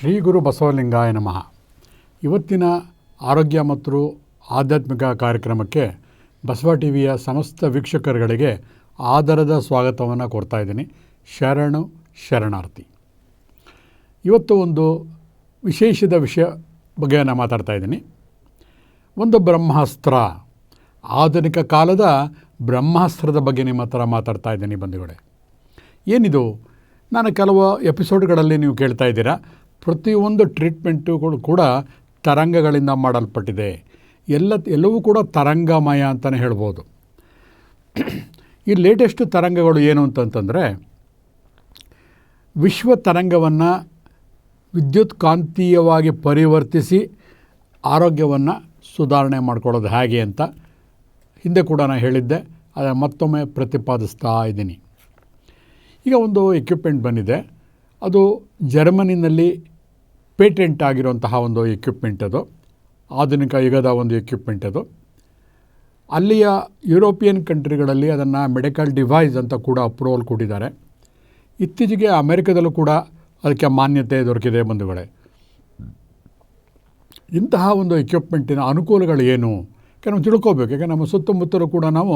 ಶ್ರೀ ಗುರು ಬಸವಲಿಂಗಾಯ ನಮಃ. ಇವತ್ತಿನ ಆರೋಗ್ಯ ಮತ್ತು ಆಧ್ಯಾತ್ಮಿಕ ಕಾರ್ಯಕ್ರಮಕ್ಕೆ ಬಸವ ಟಿ ವಿಯ ಸಮಸ್ತ ವೀಕ್ಷಕರುಗಳಿಗೆ ಆದರದ ಸ್ವಾಗತವನ್ನು ಕೊಡ್ತಾ ಇದ್ದೀನಿ. ಶರಣು ಶರಣಾರ್ಥಿ. ಇವತ್ತು ಒಂದು ವಿಶೇಷದ ವಿಷಯ ಬಗ್ಗೆ ನಾನು ಮಾತಾಡ್ತಾ ಇದ್ದೀನಿ. ಒಂದು ಬ್ರಹ್ಮಾಸ್ತ್ರ. ಆಧುನಿಕ ಕಾಲದ ಬ್ರಹ್ಮಾಸ್ತ್ರದ ಬಗ್ಗೆ ನಿಮ್ಮ ಹತ್ರ ಮಾತಾಡ್ತಾ ಇದ್ದೀನಿ ಬಂಧುಗಳೇ. ಏನಿದು? ನಾನು ಕೆಲವು ಎಪಿಸೋಡ್ಗಳಲ್ಲಿ ನೀವು ಕೇಳ್ತಾ ಇದ್ದೀರಾ. ಪ್ರತಿಯೊಂದು ಟ್ರೀಟ್ಮೆಂಟುಗಳು ಕೂಡ ತರಂಗಗಳಿಂದ ಮಾಡಲ್ಪಟ್ಟಿದೆ. ಎಲ್ಲ ಎಲ್ಲವೂ ಕೂಡ ತರಂಗಮಯ ಅಂತಲೇ ಹೇಳ್ಬೋದು. ಈ ಲೇಟೆಸ್ಟ್ ತರಂಗಗಳು ಏನು ಅಂತಂತಂದರೆ, ವಿಶ್ವ ತರಂಗವನ್ನು ವಿದ್ಯುತ್ ಕಾಂತೀಯವಾಗಿ ಪರಿವರ್ತಿಸಿ ಆರೋಗ್ಯವನ್ನು ಸುಧಾರಣೆ ಮಾಡ್ಕೊಳ್ಳೋದು ಹೇಗೆ ಅಂತ ಹಿಂದೆ ಕೂಡ ನಾನು ಹೇಳಿದ್ದೆ. ಅದನ್ನು ಮತ್ತೊಮ್ಮೆ ಪ್ರತಿಪಾದಿಸ್ತಾ ಇದ್ದೀನಿ. ಈಗ ಒಂದು ಎಕ್ವಿಪ್ಮೆಂಟ್ ಬಂದಿದೆ. ಅದು ಜರ್ಮನಿನಲ್ಲಿ ಪೇಟೆಂಟ್ ಆಗಿರುವಂತಹ ಒಂದು ಎಕ್ವಿಪ್ಮೆಂಟ್ ಅದು, ಆಧುನಿಕ ಯುಗದ ಒಂದು ಎಕ್ವಿಪ್ಮೆಂಟ್ ಅದು. ಅಲ್ಲಿಯ ಯುರೋಪಿಯನ್ ಕಂಟ್ರಿಗಳಲ್ಲಿ ಅದನ್ನು ಮೆಡಿಕಲ್ ಡಿವೈಸ್ ಅಂತ ಕೂಡ ಅಪ್ರೂವಲ್ ಕೊಟ್ಟಿದ್ದಾರೆ. ಇತ್ತೀಚೆಗೆ ಅಮೆರಿಕದಲ್ಲೂ ಕೂಡ ಅದಕ್ಕೆ ಮಾನ್ಯತೆ ದೊರಕಿದೆ ಬಂಧುಗಳೇ. ಇಂತಹ ಒಂದು ಎಕ್ವಿಪ್ಮೆಂಟಿನ ಅನುಕೂಲಗಳು ಏನು? ನಾವು ತಿಳ್ಕೋಬೇಕು. ಯಾಕೆ ನಮ್ಮ ಸುತ್ತಮುತ್ತಲೂ ಕೂಡ ನಾವು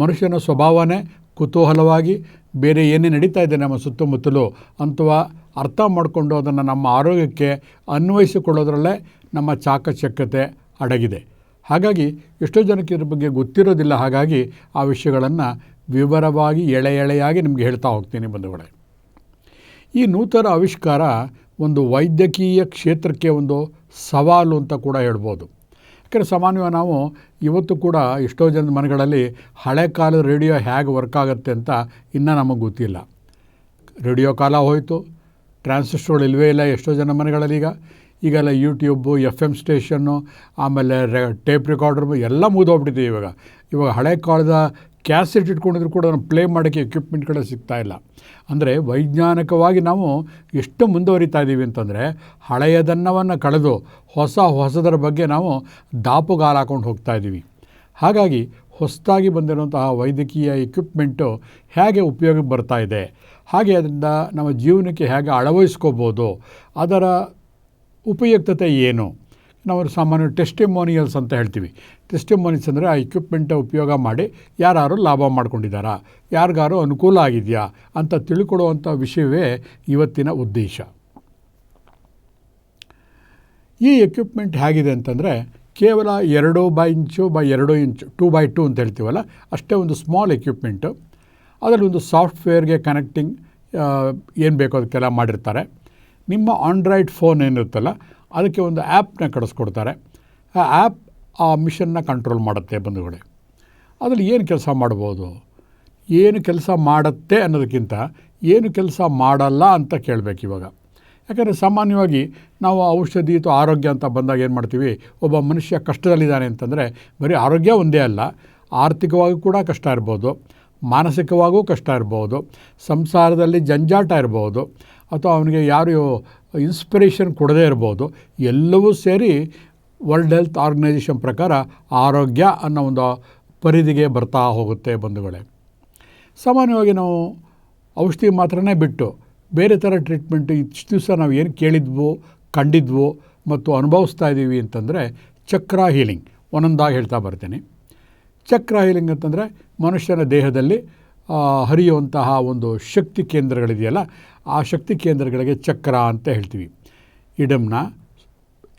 ಮನುಷ್ಯನ ಸ್ವಭಾವನೇ ಕುತೂಹಲವಾಗಿ ಬೇರೆ ಏನೇ ನಡೀತಾ ಇದೆ ನಮ್ಮ ಸುತ್ತಮುತ್ತಲು ಅಥವಾ ಅರ್ಥ ಮಾಡಿಕೊಂಡು ಅದನ್ನು ನಮ್ಮ ಆರೋಗ್ಯಕ್ಕೆ ಅನ್ವಯಿಸಿಕೊಳ್ಳೋದ್ರಲ್ಲೇ ನಮ್ಮ ಚಾಕಚಕ್ಯತೆ ಅಡಗಿದೆ. ಹಾಗಾಗಿ ಎಷ್ಟೋ ಜನಕ್ಕೆ ಇದ್ರ ಬಗ್ಗೆ ಗೊತ್ತಿರೋದಿಲ್ಲ. ಹಾಗಾಗಿ ಆ ವಿಷಯಗಳನ್ನು ವಿವರವಾಗಿ ಎಳೆ ಎಳೆಯಾಗಿ ನಿಮಗೆ ಹೇಳ್ತಾ ಹೋಗ್ತೀನಿ ಬಂಧುಗಳೇ. ಈ ನೂತನ ಆವಿಷ್ಕಾರ ಒಂದು ವೈದ್ಯಕೀಯ ಕ್ಷೇತ್ರಕ್ಕೆ ಒಂದು ಸವಾಲು ಅಂತ ಕೂಡ ಹೇಳ್ಬೋದು. ಯಾಕಂದರೆ ಸಾಮಾನ್ಯವಾಗಿ ನಾವು ಇವತ್ತು ಕೂಡ ಎಷ್ಟೋ ಜನದ ಮನೆಗಳಲ್ಲಿ ಹಳೆ ಕಾಲದ ರೇಡಿಯೋ ಹೇಗೆ ವರ್ಕ್ ಆಗುತ್ತೆ ಅಂತ ಇನ್ನೂ ನಮಗೆ ಗೊತ್ತಿಲ್ಲ. ರೇಡಿಯೋ ಕಾಲ ಹೋಯಿತು ಟ್ರಾನ್ಸಿಸ್ಟರ್ಗಳು ಇಲ್ಲವೇ ಇಲ್ಲ, ಎಷ್ಟೋ ಜನ ಮನೆಗಳಲ್ಲಿ ಈಗ. ಈಗೆಲ್ಲ ಯೂಟ್ಯೂಬು ಎಫ್ ಎಂ ಸ್ಟೇಷನ್ನು ಆಮೇಲೆ ರೆ ಟೇಪ್ ರೆಕಾರ್ಡರ್ ಎಲ್ಲ ಮುಗಿದೋಗ್ಬಿಟ್ಟಿದೆ ಇವಾಗ. ಇವಾಗ ಹಳೆ ಕಾಲದ ಕ್ಯಾಸೆಟ್ ಇಟ್ಕೊಂಡಿದ್ರು ಕೂಡ ಪ್ಲೇ ಮಾಡೋಕ್ಕೆ ಎಕ್ವಿಪ್ಮೆಂಟ್ಗಳೇ ಸಿಗ್ತಾ ಇಲ್ಲ. ಅಂದರೆ ವೈಜ್ಞಾನಿಕವಾಗಿ ನಾವು ಎಷ್ಟು ಮುಂದುವರಿತಾ ಇದ್ದೀವಿ ಅಂತಂದರೆ ಹಳೆಯದನ್ನವನ್ನು ಕಳೆದು ಹೊಸ ಹೊಸದರ ಬಗ್ಗೆ ನಾವು ದಾಪುಗಾಲ ಹಾಕೊಂಡು ಹೋಗ್ತಾ ಇದ್ದೀವಿ ಹಾಗಾಗಿ ಹೊಸದಾಗಿ ಬಂದಿರುವಂತಹ ವೈದ್ಯಕೀಯ ಎಕ್ವಿಪ್ಮೆಂಟು ಹೇಗೆ ಉಪಯೋಗಕ್ಕೆ ಬರ್ತಾ ಇದೆ? ಹಾಗೆ ಅದರಿಂದ ನಮ್ಮ ಜೀವನಕ್ಕೆ ಹೇಗೆ ಅಳವಡಿಸ್ಕೋಬೋದು, ಅದರ ಉಪಯುಕ್ತತೆ ಏನು? ನಾವು ಸಾಮಾನ್ಯ ಟೆಸ್ಟಿಮೋನಿಯಲ್ಸ್ ಅಂತ ಹೇಳ್ತೀವಿ. ಟೆಸ್ಟಿಮೋನಿಯಲ್ಸ್ ಅಂದರೆ ಆ ಇಕ್ವಿಪ್ಮೆಂಟ್ ಉಪಯೋಗ ಮಾಡಿ ಯಾರು ಲಾಭ ಮಾಡ್ಕೊಂಡಿದ್ದಾರಾ, ಯಾರಿಗಾರು ಅನುಕೂಲ ಆಗಿದೆಯಾ ಅಂತ ತಿಳ್ಕೊಳ್ಳುವಂಥ ವಿಷಯವೇ ಇವತ್ತಿನ ಉದ್ದೇಶ. ಈ ಎಕ್ವಿಪ್ಮೆಂಟ್ ಹೇಗಿದೆ ಅಂತಂದರೆ ಕೇವಲ ಎರಡು ಬೈ ಇಂಚು ಬೈ ಎರಡು ಇಂಚು ಟೂ ಬೈ ಟೂ ಅಂತ ಹೇಳ್ತೀವಲ್ಲ, ಅಷ್ಟೇ ಒಂದು ಸ್ಮಾಲ್ ಎಕ್ವಿಪ್ಮೆಂಟು ಅದರಲ್ಲಿ ಒಂದು ಸಾಫ್ಟ್ವೇರ್ಗೆ ಕನೆಕ್ಟಿಂಗ್ ಏನು ಬೇಕೋ ಅದಕ್ಕೆಲ್ಲ ಮಾಡಿರ್ತಾರೆ. ನಿಮ್ಮ ಆಂಡ್ರಾಯ್ಡ್ ಫೋನ್ ಏನಿರುತ್ತಲ್ಲ, ಅದಕ್ಕೆ ಒಂದು ಆ್ಯಪ್ನ ಕಳಿಸ್ಕೊಡ್ತಾರೆ. ಆ ಆ್ಯಪ್ ಆ ಮಿಷನ್ನ ಕಂಟ್ರೋಲ್ ಮಾಡುತ್ತೆ ಬಂಧುಗಳೇ. ಅದರಲ್ಲಿ ಏನು ಕೆಲಸ ಮಾಡ್ಬೋದು? ಏನು ಕೆಲಸ ಮಾಡುತ್ತೆ ಅನ್ನೋದಕ್ಕಿಂತ ಏನು ಕೆಲಸ ಮಾಡಲ್ಲ ಅಂತ ಕೇಳಬೇಕು ಇವಾಗ. ಯಾಕಂದರೆ ಸಾಮಾನ್ಯವಾಗಿ ನಾವು ಔಷಧಿ ಅಥವಾ ಆರೋಗ್ಯ ಅಂತ ಬಂದಾಗ ಏನು ಮಾಡ್ತೀವಿ? ಒಬ್ಬ ಮನುಷ್ಯ ಕಷ್ಟದಲ್ಲಿದ್ದಾನೆ ಅಂತಂದರೆ ಬರೀ ಆರೋಗ್ಯ ಒಂದೇ ಅಲ್ಲ, ಆರ್ಥಿಕವಾಗಿ ಕೂಡ ಕಷ್ಟ ಇರ್ಬೋದು. ಮಾನಸಿಕವಾಗೂ ಕಷ್ಟ ಇರ್ಬೋದು, ಸಂಸಾರದಲ್ಲಿ ಜಂಜಾಟ ಇರ್ಬೋದು, ಅಥವಾ ಅವನಿಗೆ ಯಾರು ಇನ್ಸ್ಪಿರೇಷನ್ ಕೊಡದೇ ಇರ್ಬೋದು, ಎಲ್ಲವೂ ಸೇರಿ ವರ್ಲ್ಡ್ ಹೆಲ್ತ್ ಆರ್ಗನೈಸೇಷನ್ ಪ್ರಕಾರ ಆರೋಗ್ಯ ಅನ್ನೋ ಒಂದು ಪರಿಧಿಗೆ ಬರ್ತಾ ಹೋಗುತ್ತೆ ಬಂಧುಗಳೇ. ಸಾಮಾನ್ಯವಾಗಿ ನಾವು ಔಷಧಿ ಮಾತ್ರನೇ ಬಿಟ್ಟು ಬೇರೆ ಥರ ಟ್ರೀಟ್ಮೆಂಟ್ ಇಷ್ಟು ದಿವಸ ನಾವು ಏನು ಕೇಳಿದ್ವು, ಕಂಡಿದ್ವು ಮತ್ತು ಅನುಭವಿಸ್ತಾ ಇದ್ದೀವಿ ಅಂತಂದರೆ ಚಕ್ರ ಹೀಲಿಂಗ್ ಒಂದೊಂದಾಗಿ ಹೇಳ್ತಾ ಬರ್ತೀನಿ. ಚಕ್ರ ಹೀಲಿಂಗ್ ಅಂತಂದರೆ ಮನುಷ್ಯನ ದೇಹದಲ್ಲಿ ಹರಿಯುವಂತಹ ಒಂದು ಶಕ್ತಿ ಕೇಂದ್ರಗಳಿದೆಯಲ್ಲ, ಆ ಶಕ್ತಿ ಕೇಂದ್ರಗಳಿಗೆ ಚಕ್ರ ಅಂತ ಹೇಳ್ತೀವಿ. ಇಡಮ್ನ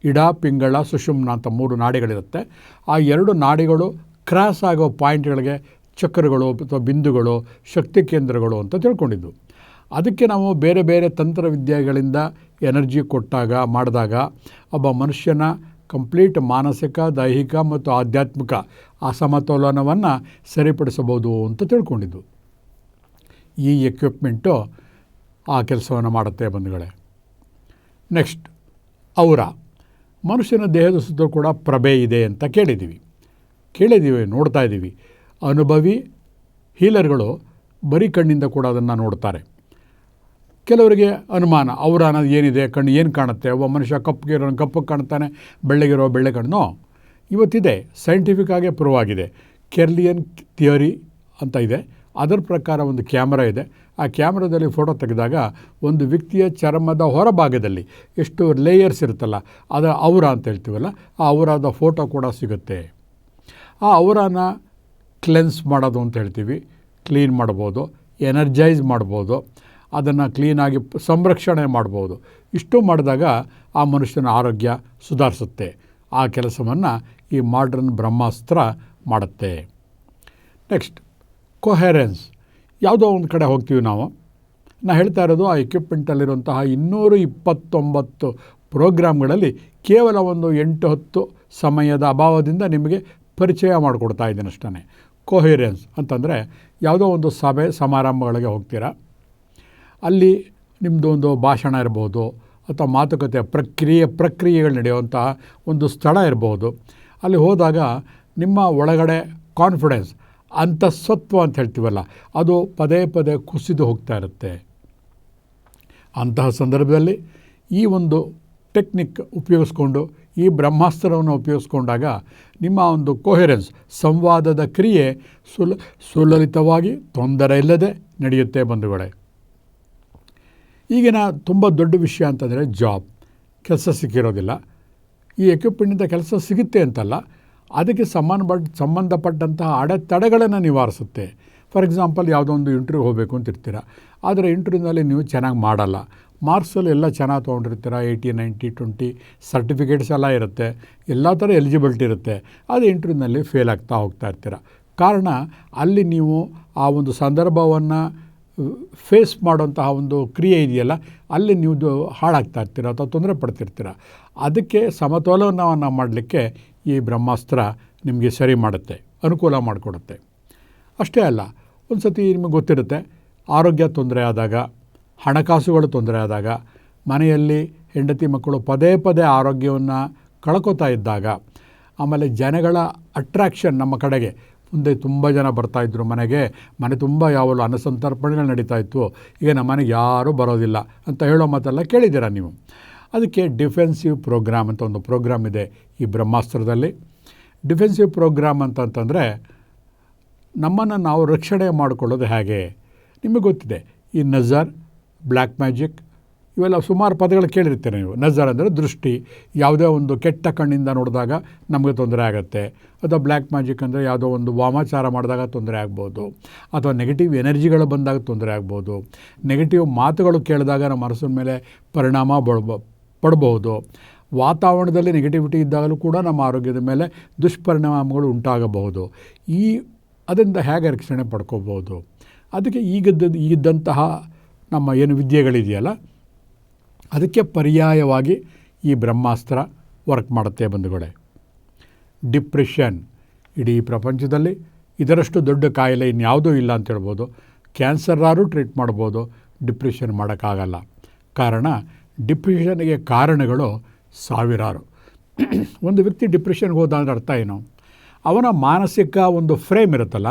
ಇಡ, ಪಿಂಗಳ, ಸುಷುಮ್ನ ಅಂತ ಮೂರು ನಾಡಿಗಳಿರುತ್ತೆ. ಆ ಎರಡು ನಾಡಿಗಳು ಕ್ರಾಸ್ ಆಗೋ ಪಾಯಿಂಟ್ಗಳಿಗೆ ಚಕ್ರಗಳು ಅಥವಾ ಬಿಂದುಗಳು, ಶಕ್ತಿ ಕೇಂದ್ರಗಳು ಅಂತ ತಿಳ್ಕೊಂಡಿದ್ದು. ಅದಕ್ಕೆ ನಾವು ಬೇರೆ ಬೇರೆ ತಂತ್ರವಿದ್ಯೆಗಳಿಂದ ಎನರ್ಜಿ ಕೊಟ್ಟಾಗ, ಮಾಡಿದಾಗ, ಒಬ್ಬ ಮನುಷ್ಯನ ಕಂಪ್ಲೀಟ್ ಮಾನಸಿಕ, ದೈಹಿಕ ಮತ್ತು ಆಧ್ಯಾತ್ಮಿಕ ಅಸಮತೋಲನವನ್ನು ಸರಿಪಡಿಸಬಹುದು ಅಂತ ತಿಳ್ಕೊಂಡಿದ್ದು. ಈ ಎಕ್ವಿಪ್ಮೆಂಟು ಆ ಕೆಲಸವನ್ನು ಮಾಡುತ್ತೆ ಬಂಧುಗಳೇ. ನೆಕ್ಸ್ಟ್ ಔರ ಮನುಷ್ಯನ ದೇಹದ ಸುತ್ತ ಕೂಡ ಪ್ರಭೆ ಇದೆ ಅಂತ ಕೇಳಿದ್ದೀವಿ. ಕೇಳಿದ್ದೀವಿ, ನೋಡ್ತಾ ಇದ್ದೀವಿ. ಅನುಭವಿ ಹೀಲರ್ಗಳು ಬರೀ ಕಣ್ಣಿಂದ ಕೂಡ ಅದನ್ನು ನೋಡ್ತಾರೆ. ಕೆಲವರಿಗೆ ಅನುಮಾನ, ಅವರ ಅನ್ನೋದು ಏನಿದೆ, ಕಣ್ಣು ಏನು ಕಾಣುತ್ತೆ, ಒಬ್ಬ ಮನುಷ್ಯ ಕಪ್ಪಗಿರೋ ಕಪ್ಪಗೆ ಕಾಣ್ತಾನೆ ಬೆಳ್ಳಗಿರೋ ಬೆಳ್ಳೆ ಕಣ್ಣು. ಇವತ್ತಿದೆ ಸೈಂಟಿಫಿಕ್ ಆಗೇ ಪ್ರೂವ್ ಆಗಿದೆ. ಕೆರ್ಲಿಯನ್ ಥಿಯರಿ ಅಂತ ಇದೆ. ಅದರ ಪ್ರಕಾರ ಒಂದು ಕ್ಯಾಮ್ರಾ ಇದೆ. ಆ ಕ್ಯಾಮ್ರಾದಲ್ಲಿ ಫೋಟೋ ತೆಗೆದಾಗ ಒಂದು ವ್ಯಕ್ತಿಯ ಚರ್ಮದ ಹೊರಭಾಗದಲ್ಲಿ ಎಷ್ಟು ಲೇಯರ್ಸ್ ಇರುತ್ತಲ್ಲ, ಅದು ಔರ ಅಂತ ಹೇಳ್ತೀವಲ್ಲ, ಆ ಅವರಾದ ಫೋಟೋ ಕೂಡ ಸಿಗುತ್ತೆ. ಆ ಔರಾನ ಕ್ಲೆನ್ಸ್ ಮಾಡೋದು ಅಂತ ಹೇಳ್ತೀವಿ. ಕ್ಲೀನ್ ಮಾಡ್ಬೋದು ಎನರ್ಜೈಸ್ ಮಾಡ್ಬೋದು. ಅದನ್ನು ಕ್ಲೀನಾಗಿ ಸಂರಕ್ಷಣೆ ಮಾಡ್ಬೋದು. ಇಷ್ಟು ಮಾಡಿದಾಗ ಆ ಮನುಷ್ಯನ ಆರೋಗ್ಯ ಸುಧಾರಿಸುತ್ತೆ. ಆ ಕೆಲಸವನ್ನು ಈ ಮಾಡ್ರನ್ ಬ್ರಹ್ಮಾಸ್ತ್ರ ಮಾಡುತ್ತೆ. Next, coherence. ಯಾವುದೋ ಒಂದು ಕಡೆ ಹೋಗ್ತೀವಿ ನಾವು. ನಾ ಹೇಳ್ತಾ ಇರೋದು ಆ ಎಕ್ವಿಪ್ಮೆಂಟಲ್ಲಿರುವಂತಹ ಇನ್ನೂರು ಇಪ್ಪತ್ತೊಂಬತ್ತು ಪ್ರೋಗ್ರಾಮ್ಗಳಲ್ಲಿ ಕೇವಲ ಒಂದು ಎಂಟು ಹತ್ತು ಸಮಯದ ಅಭಾವದಿಂದ ನಿಮಗೆ ಪರಿಚಯ ಮಾಡಿಕೊಡ್ತಾ ಇದ್ದೀನಿ ಅಷ್ಟೇ. ಕೊಹೆರೆನ್ಸ್ ಅಂತಂದರೆ ಯಾವುದೋ ಒಂದು ಸಭೆ ಸಮಾರಂಭಗಳಿಗೆ ಹೋಗ್ತೀರಾ? ಅಲ್ಲಿ ನಿಮ್ಮದು ಒಂದು ಭಾಷಣ ಇರ್ಬೋದು ಅಥವಾ ಮಾತುಕತೆ ಪ್ರಕ್ರಿಯೆ, ಪ್ರಕ್ರಿಯೆಗಳು ನಡೆಯುವಂಥ ಒಂದು ಸ್ಥಳ ಇರ್ಬೋದು. ಅಲ್ಲಿ ಹೋದಾಗ ನಿಮ್ಮ ಒಳಗಡೆ ಕಾನ್ಫಿಡೆನ್ಸ್ ಅಂತಃಸತ್ವ ಅಂತ ಹೇಳ್ತೀವಲ್ಲ, ಅದು ಪದೇ ಪದೇ ಕುಸಿದು ಹೋಗ್ತಾ ಇರುತ್ತೆ. ಅಂತಹ ಸಂದರ್ಭದಲ್ಲಿ ಈ ಒಂದು ಟೆಕ್ನಿಕ್ ಉಪಯೋಗಿಸ್ಕೊಂಡು, ಈ ಬ್ರಹ್ಮಾಸ್ತ್ರವನ್ನು ಉಪಯೋಗಿಸ್ಕೊಂಡಾಗ ನಿಮ್ಮ ಒಂದು ಕೊಹೆರೆನ್ಸ್ ಸಂವಾದದ ಕ್ರಿಯೆ ಸುಲ, ಸುಲಲಿತವಾಗಿ ತೊಂದರೆ ಇಲ್ಲದೆ ನಡೆಯುತ್ತೆ ಬಂಧುಗಳೇ. ಈಗಿನ ತುಂಬ ದೊಡ್ಡ ವಿಷಯ ಅಂತಂದರೆ ಜಾಬ್. ಕೆಲಸ ಸಿಕ್ಕಿರೋದಿಲ್ಲ. ಈ ಎಕ್ವಿಪ್ಮೆಂಟಿಂದ ಕೆಲಸ ಸಿಗುತ್ತೆ ಅಂತಲ್ಲ, ಅದಕ್ಕೆ ಸಂಬಂಧಪಟ್ಟ ಸಂಬಂಧಪಟ್ಟಂತಹ ಅಡೆತಡೆಗಳನ್ನು ನಿವಾರಿಸುತ್ತೆ. ಫಾರ್ ಎಕ್ಸಾಂಪಲ್ ಯಾವುದೋ ಒಂದು ಇಂಟರ್ವ್ಯೂ ಹೋಗಬೇಕು ಅಂತ ಇರ್ತೀರ? ಆದರೆ ಇಂಟರ್ವ್ಯೂನಲ್ಲಿ ನೀವು ಚೆನ್ನಾಗಿ ಮಾಡಲ್ಲ. ಮಾರ್ಕ್ಸಲ್ಲಿ ಎಲ್ಲ ಚೆನ್ನಾಗಿ ತೊಗೊಂಡಿರ್ತೀರ? ಏಯ್ಟಿ ನೈಂಟಿ ಟ್ವೆಂಟಿ ಸರ್ಟಿಫಿಕೇಟ್ಸ್ ಎಲ್ಲ ಇರುತ್ತೆ. ಎಲ್ಲ ಥರ ಎಲಿಜಿಬಿಲಿಟಿ ಇರುತ್ತೆ. ಅದು ಇಂಟರ್ವ್ಯೂನಲ್ಲಿ ಫೇಲ್ ಆಗ್ತಾ ಹೋಗ್ತಾ ಇರ್ತೀರ? ಕಾರಣ, ಅಲ್ಲಿ ನೀವು ಆ ಒಂದು ಸಂದರ್ಭವನ್ನು ಫೇಸ್ ಮಾಡುವಂತಹ ಒಂದು ಕ್ರಿಯೆ ಇದೆಯಲ್ಲ, ಅಲ್ಲಿ ನೀವು ಹಾಳಾಗ್ತಾ ಇರ್ತೀರ ಅಥವಾ ತೊಂದರೆ ಪಡ್ತಿರ್ತೀರ. ಅದಕ್ಕೆ ಸಮತೋಲನವನ್ನು ಮಾಡಲಿಕ್ಕೆ ಈ ಬ್ರಹ್ಮಾಸ್ತ್ರ ನಿಮಗೆ ಸರಿ ಮಾಡುತ್ತೆ, ಅನುಕೂಲ ಮಾಡಿಕೊಡುತ್ತೆ. ಅಷ್ಟೇ ಅಲ್ಲ ಒಂದು ಸತಿ ನಿಮಗೆ ಗೊತ್ತಿರುತ್ತೆ, ಆರೋಗ್ಯ ತೊಂದರೆ ಆದಾಗ, ಹಣಕಾಸುಗಳು ತೊಂದರೆ ಆದಾಗ, ಮನೆಯಲ್ಲಿ ಹೆಂಡತಿ ಮಕ್ಕಳು ಪದೇ ಪದೇ ಆರೋಗ್ಯವನ್ನು ಕಳ್ಕೊತಾ ಇದ್ದಾಗ, ಆಮೇಲೆ ಜನಗಳ ಅಟ್ರಾಕ್ಷನ್ ನಮ್ಮ ಕಡೆಗೆ ಮುಂದೆ ತುಂಬ ಜನ ಬರ್ತಾಯಿದ್ರು ಮನೆಗೆ. ಮನೆ ತುಂಬ ಯಾವಾಗಲೂ ಅನ್ನಸಂತರ್ಪಣೆಗಳು ನಡೀತಾ ಇತ್ತು. ಈಗ ನಮ್ಮ ಮನೆಗೆ ಯಾರೂ ಬರೋದಿಲ್ಲ ಅಂತ ಹೇಳೋ ಮಾತೆಲ್ಲ ಕೇಳಿದ್ದೀರಾ ನೀವು? ಅದಕ್ಕೆ ಡಿಫೆನ್ಸಿವ್ ಪ್ರೋಗ್ರಾಮ್ ಅಂತ ಒಂದು ಪ್ರೋಗ್ರಾಮ್ ಇದೆ ಈ ಬ್ರಹ್ಮಾಸ್ತ್ರದಲ್ಲಿ. ಡಿಫೆನ್ಸಿವ್ ಪ್ರೋಗ್ರಾಮ್ ಅಂತಂತಂದರೆ ನಮ್ಮನ್ನು ನಾವು ರಕ್ಷಣೆ ಮಾಡಿಕೊಳ್ಳೋದು ಹೇಗೆ? ನಿಮಗೆ ಗೊತ್ತಿದೆ. ಈ ನಜರ್ ಬ್ಲ್ಯಾಕ್ ಮ್ಯಾಜಿಕ್ ಇವೆಲ್ಲ ಸುಮಾರು ಪದಗಳು ಕೇಳಿರ್ತೀರಿ ನೀವು. ನಜರ್ ಅಂದರೆ ದೃಷ್ಟಿ. ಯಾವುದೇ ಒಂದು ಕೆಟ್ಟ ಕಣ್ಣಿಂದ ನೋಡಿದಾಗ ನಮಗೆ ತೊಂದರೆ ಆಗುತ್ತೆ. ಅಥವಾ ಬ್ಲ್ಯಾಕ್ ಮ್ಯಾಜಿಕ್ ಅಂದರೆ ಯಾವುದೋ ಒಂದು ವಾಮಾಚಾರ ಮಾಡಿದಾಗ ತೊಂದರೆ ಆಗ್ಬೋದು. ಅಥವಾ ನೆಗೆಟಿವ್ ಎನರ್ಜಿಗಳು ಬಂದಾಗ ತೊಂದರೆ ಆಗ್ಬೋದು. ನೆಗೆಟಿವ್ ಮಾತುಗಳು ಕೇಳಿದಾಗ ನಮ್ಮ ಮನಸ್ಸಿನ ಮೇಲೆ ಪರಿಣಾಮ ಬಳ್ಬ ವಾತಾವರಣದಲ್ಲಿ ನೆಗೆಟಿವಿಟಿ ಇದ್ದಾಗಲೂ ಕೂಡ ನಮ್ಮ ಆರೋಗ್ಯದ ಮೇಲೆ ದುಷ್ಪರಿಣಾಮಗಳು ಉಂಟಾಗಬಹುದು. ಈ ಅದರಿಂದ ಹೇಗೆ ರಕ್ಷಣೆ ಪಡ್ಕೋಬೋದು ಅದಕ್ಕೆ ಈಗದ್ದ, ಈಗಿದ್ದಂತಹ ನಮ್ಮ ಏನು ವಿದ್ಯೆಗಳಿದೆಯಲ್ಲ ಅದಕ್ಕೆ ಪರ್ಯಾಯವಾಗಿ ಈ ಬ್ರಹ್ಮಾಸ್ತ್ರ ವರ್ಕ್ ಮಾಡುತ್ತೆ ಬಂಧುಗಳೇ. ಡಿಪ್ರೆಷನ್ ಇಡೀ ಪ್ರಪಂಚದಲ್ಲಿ ಇದರಷ್ಟು ದೊಡ್ಡ ಕಾಯಿಲೆ ಇನ್ಯಾವುದೂ ಇಲ್ಲ ಅಂತ ಹೇಳ್ಬೋದು. ಕ್ಯಾನ್ಸರಾರು ಟ್ರೀಟ್ ಮಾಡ್ಬೋದು. ಡಿಪ್ರೆಷನ್ ಮಾಡೋಕ್ಕಾಗಲ್ಲ. ಕಾರಣ ಡಿಪ್ರೆಷನ್ಗೆ ಕಾರಣಗಳು ಸಾವಿರಾರು. ಒಂದು ವ್ಯಕ್ತಿ ಡಿಪ್ರೆಷನ್ಗೆ ಹೋದ ಅಂದ್ರೆ ಅರ್ಥ ಏನು? ಅವನ ಮಾನಸಿಕ ಒಂದು ಫ್ರೇಮ್ ಇರುತ್ತಲ್ಲ,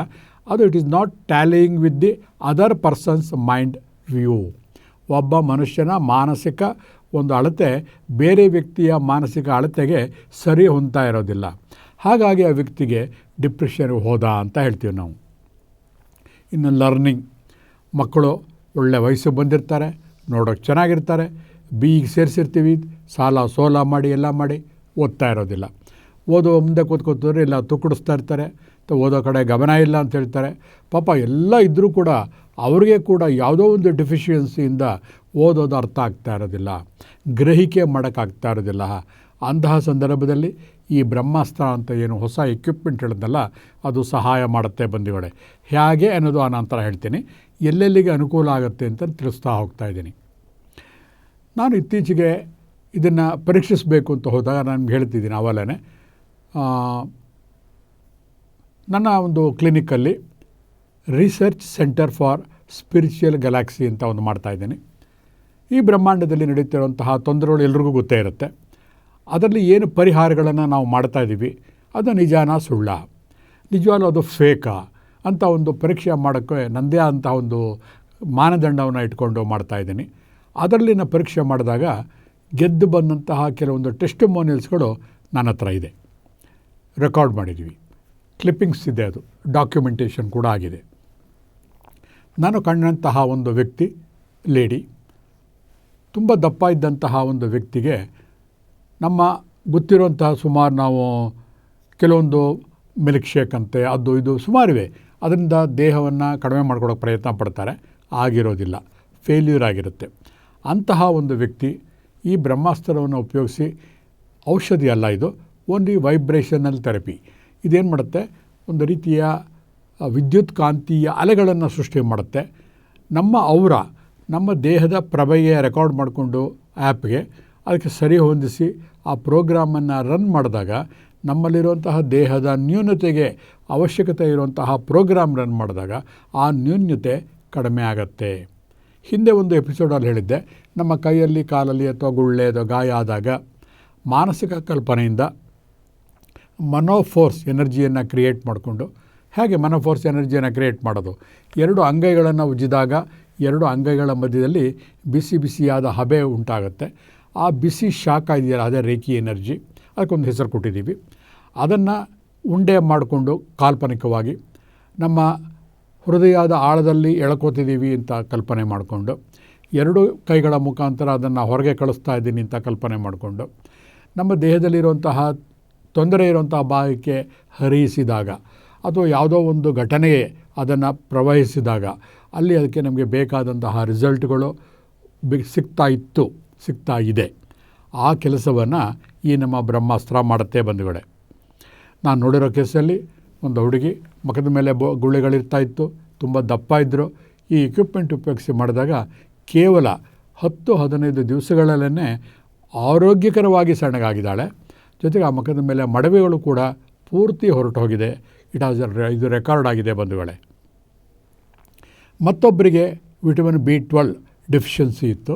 ಅದು it is not tallying with the other person's mind view ಒಬ್ಬ ಮನುಷ್ಯನ ಮಾನಸಿಕ ಒಂದು ಅಳತೆ ಬೇರೆ ವ್ಯಕ್ತಿಯ ಮಾನಸಿಕ ಅಳತೆಗೆ ಸರಿ ಹೊಂತಾ ಇರೋದಿಲ್ಲ. ಹಾಗಾಗಿ ಆ ವ್ಯಕ್ತಿಗೆ ಡಿಪ್ರೆಷನ್ ಹೋದ ಅಂತ ಹೇಳ್ತೀವಿ ನಾವು. ಇನ್ನು ಲರ್ನಿಂಗ್. ಮಕ್ಕಳು ಒಳ್ಳೆ ವಯಸ್ಸು ಬಂದಿರ್ತಾರೆ ನೋಡೋಕ್ಕೆ ಚೆನ್ನಾಗಿರ್ತಾರೆ ಬಿಗೆ ಸೇರಿಸಿರ್ತೀವಿ, ಸಾಲ ಸೋಲ ಮಾಡಿ, ಎಲ್ಲ ಮಾಡಿ, ಓದ್ತಾ ಇರೋದಿಲ್ಲ. ಓದೋ ಮುಂದೆ ಕೂತ್ಕೋತಿದ್ರೆ ಇಲ್ಲ ತುಕ್ಕಡಿಸ್ತಾ ಇರ್ತಾರೆ ಓದೋ ಕಡೆ ಗಮನ ಇಲ್ಲ ಅಂತ ಹೇಳ್ತಾರೆ. ಪಾಪ ಎಲ್ಲ ಇದ್ದರೂ ಕೂಡ ಅವ್ರಿಗೆ ಕೂಡ ಯಾವುದೋ ಒಂದು ಡೆಫಿಷಿಯನ್ಸಿಯಿಂದ ಓದೋದು ಅರ್ಥ ಆಗ್ತಾ ಇರೋದಿಲ್ಲ, ಗ್ರಹಿಕೆ ಮಾಡೋಕ್ಕಾಗ್ತಾ ಇರೋದಿಲ್ಲ. ಅಂತಹ ಸಂದರ್ಭದಲ್ಲಿ ಈ ಬ್ರಹ್ಮಾಸ್ತ್ರ ಅಂತ ಏನು ಹೊಸ ಎಕ್ವಿಪ್ಮೆಂಟ್ ಹೇಳಿದ್ನಲ್ಲ, ಅದು ಸಹಾಯ ಮಾಡುತ್ತೆ ಬಂಧುಗಳೇ. ಹೇಗೆ ಅನ್ನೋದು ಆ ನಂತರ ಹೇಳ್ತೀನಿ. ಎಲ್ಲೆಲ್ಲಿಗೆ ಅನುಕೂಲ ಆಗುತ್ತೆ ಅಂತ ತಿಳಿಸ್ತಾ ಹೋಗ್ತಾ ಇದ್ದೀನಿ. ನಾನು ಇತ್ತೀಚೆಗೆ ಇದನ್ನು ಪರೀಕ್ಷಿಸಬೇಕು ಅಂತ ಹೋದಾಗ ನಾನು ಹೇಳ್ತಿದ್ದೀನಿ ಅವಲೇ ನನ್ನ ಒಂದು ಕ್ಲಿನಿಕ್ಕಲ್ಲಿ research centre for spiritual galaxy ಅಂತ ಒಂದು ಮಾಡ್ತಾಯಿದ್ದೀನಿ ಈ ಬ್ರಹ್ಮಾಂಡದಲ್ಲಿ ನಡೀತಿರುವಂತಹ ತೊಂದರೆಗಳು ಎಲ್ರಿಗೂ ಗೊತ್ತೇ ಇರುತ್ತೆ. ಅದರಲ್ಲಿ ಏನು ಪರಿಹಾರಗಳನ್ನು ನಾವು ಮಾಡ್ತಾ ಇದ್ದೀವಿ, ಅದು ನಿಜಾನ ಸುಳ್ಳ. ನಿಜವಾಗ್ಲೂ ಅದು ಫೇಕಾ ಅಂತ ಒಂದು ಪರೀಕ್ಷೆ ಮಾಡೋಕ್ಕೆ ನನ್ನದೇ ಅಂತಹ ಒಂದು ಮಾನದಂಡವನ್ನು ಇಟ್ಕೊಂಡು ಮಾಡ್ತಾಯಿದ್ದೀನಿ ಅದರಲ್ಲಿನ ಪರೀಕ್ಷೆ ಮಾಡಿದಾಗ ಗೆದ್ದು ಬಂದಂತಹ ಕೆಲವೊಂದು ಟೆಸ್ಟ್ ಮೋನಿಯಲ್ಸ್ಗಳು ನನ್ನ ಹತ್ರ ಇದೆ. ರೆಕಾರ್ಡ್ ಮಾಡಿದ್ವಿ. ಕ್ಲಿಪ್ಪಿಂಗ್ಸ್ ಇದೆ ಅದು. ಡಾಕ್ಯುಮೆಂಟೇಷನ್ ಕೂಡ ಆಗಿದೆ. ನಾನು ಕಂಡಂತಹ ಒಂದು ವ್ಯಕ್ತಿ, ಲೇಡಿ, ತುಂಬ ದಪ್ಪ ಇದ್ದಂತಹ ಒಂದು ವ್ಯಕ್ತಿಗೆ ನಮ್ಮ ಗೊತ್ತಿರುವಂತಹ ಸುಮಾರು ನಾವು ಕೆಲವೊಂದು ಮಿಲ್ಕ್ ಶೇಕ್ ಅಂತೆ, ಅದು ಇದು ಸುಮಾರಿವೆ. ಅದರಿಂದ ದೇಹವನ್ನು ಕಡಿಮೆ ಮಾಡ್ಕೊಳ್ಳೋಕೆ ಪ್ರಯತ್ನ ಪಡ್ತಾರೆ. ಆಗಿರೋದಿಲ್ಲ. ಫೇಲ್ಯೂರ್ ಆಗಿರುತ್ತೆ. ಅಂತಹ ಒಂದು ವ್ಯಕ್ತಿ ಈ ಬ್ರಹ್ಮಾಸ್ತ್ರವನ್ನು ಉಪಯೋಗಿಸಿ ಔಷಧಿ ಅಲ್ಲ ಇದು ಓನ್ಲಿ ವೈಬ್ರೇಷನಲ್ ಥೆರಪಿ ಇದೇನು ಮಾಡುತ್ತೆ? ಒಂದು ರೀತಿಯ ವಿದ್ಯುತ್ ಕಾಂತೀಯ ಅಲೆಗಳನ್ನು ಸೃಷ್ಟಿ ಮಾಡುತ್ತೆ. ನಮ್ಮ ಔರ ನಮ್ಮ ದೇಹದ ಪ್ರಭೆಗೆ ರೆಕಾರ್ಡ್ ಮಾಡಿಕೊಂಡು ಆ್ಯಪ್ಗೆ ಅದಕ್ಕೆ ಸರಿ ಹೊಂದಿಸಿ ಆ ಪ್ರೋಗ್ರಾಮನ್ನು ರನ್ ಮಾಡಿದಾಗ ನಮ್ಮಲ್ಲಿರುವಂತಹ ದೇಹದ ನ್ಯೂನತೆಗೆ ಅವಶ್ಯಕತೆ ಇರುವಂತಹ ಪ್ರೋಗ್ರಾಮ್ ರನ್ ಮಾಡಿದಾಗ ಆ ನ್ಯೂನ್ಯತೆ ಕಡಿಮೆ ಆಗತ್ತೆ. ಹಿಂದೆ ಒಂದು ಎಪಿಸೋಡಲ್ಲಿ ಹೇಳಿದ್ದೆ, ನಮ್ಮ ಕೈಯಲ್ಲಿ, ಕಾಲಲ್ಲಿ ಅಥವಾ ಗುಳ್ಳೆ ಅಥವಾ ಗಾಯ ಆದಾಗ ಮಾನಸಿಕ ಕಲ್ಪನೆಯಿಂದ ಮನೋಫೋರ್ಸ್ ಎನರ್ಜಿಯನ್ನು ಕ್ರಿಯೇಟ್ ಮಾಡಿಕೊಂಡು, ಹೇಗೆ ಮನೋಫೋರ್ಸ್ ಎನರ್ಜಿಯನ್ನು ಕ್ರಿಯೇಟ್ ಮಾಡೋದು? ಎರಡು ಅಂಗೈಗಳನ್ನು ಉಜ್ಜಿದಾಗ ಎರಡು ಅಂಗೈಗಳ ಮಧ್ಯದಲ್ಲಿ ಬಿಸಿ ಬಿಸಿಯಾದ ಹಬೆ ಉಂಟಾಗುತ್ತೆ. ಆ ಬಿಸಿ ಶಾಖ ಇದೆಯಲ್ಲ, ಅದೇ ರೇಖಿ ಎನರ್ಜಿ, ಅದಕ್ಕೊಂದು ಹೆಸರು ಕೊಟ್ಟಿದ್ದೀವಿ. ಅದನ್ನು ಉಂಡೆ ಮಾಡಿಕೊಂಡು ಕಾಲ್ಪನಿಕವಾಗಿ ನಮ್ಮ ಹೃದಯದ ಆಳದಲ್ಲಿ ಎಳ್ಕೋತಿದ್ದೀವಿ ಅಂತ ಕಲ್ಪನೆ ಮಾಡಿಕೊಂಡು, ಎರಡು ಕೈಗಳ ಮುಖಾಂತರ ಅದನ್ನು ಹೊರಗೆ ಕಳಿಸ್ತಾ ಇದ್ದೀನಿ ಅಂತ ಕಲ್ಪನೆ ಮಾಡಿಕೊಂಡು, ನಮ್ಮ ದೇಹದಲ್ಲಿರುವಂತಹ ತೊಂದರೆ ಇರುವಂಥ ಭಾಗಕ್ಕೆ ಹರಿಯಿಸಿದಾಗ ಅಥವಾ ಯಾವುದೋ ಒಂದು ಘಟನೆಗೆ ಅದನ್ನು ಪ್ರವಹಿಸಿದಾಗ ಅಲ್ಲಿ ಅದಕ್ಕೆ ನಮಗೆ ಬೇಕಾದಂತಹ ರಿಸಲ್ಟ್ಗಳು ಬಿ ಸಿಗ್ತಾ ಇತ್ತು, ಸಿಗ್ತಾ ಇದೆ. ಆ ಕೆಲಸವನ್ನು ಈ ನಮ್ಮ ಬ್ರಹ್ಮಾಸ್ತ್ರ ಮಾಡುತ್ತೆ ಬಂಧುಗಳೇ. ನಾನು ನೋಡಿರೋ ಕೇಸಲ್ಲಿ ಒಂದು ಹುಡುಗಿ ಮುಖದ ಮೇಲೆ ಬೊ ಗುಳ್ಳೆಗಳಿರ್ತಾ ಇತ್ತು, ತುಂಬ ದಪ್ಪ ಇದ್ದರು. ಈ ಎಕ್ವಿಪ್ಮೆಂಟ್ ಉಪಯೋಗಿಸಿ ಮಾಡಿದಾಗ ಕೇವಲ ಹತ್ತು, ಹದಿನೈದು ದಿವಸಗಳಲ್ಲೇ ಆರೋಗ್ಯಕರವಾಗಿ ಸಣ್ಣಗಾಗಿದ್ದಾಳೆ. ಜೊತೆಗೆ ಆ ಮುಖದ ಮೇಲೆ ಮಡವೆಗಳು ಕೂಡ ಪೂರ್ತಿ ಹೊರಟು ಹೋಗಿದೆ ಇಟ್ ಆಸ್ ಇದು ರೆಕಾರ್ಡ್ ಆಗಿದೆ ಬಂಧುಗಳೇ. ಮತ್ತೊಬ್ಬರಿಗೆ ವಿಟಮಿನ್ ಬಿ ಟ್ವೆಲ್ ಡೆಫಿಷಿಯನ್ಸಿ ಇತ್ತು.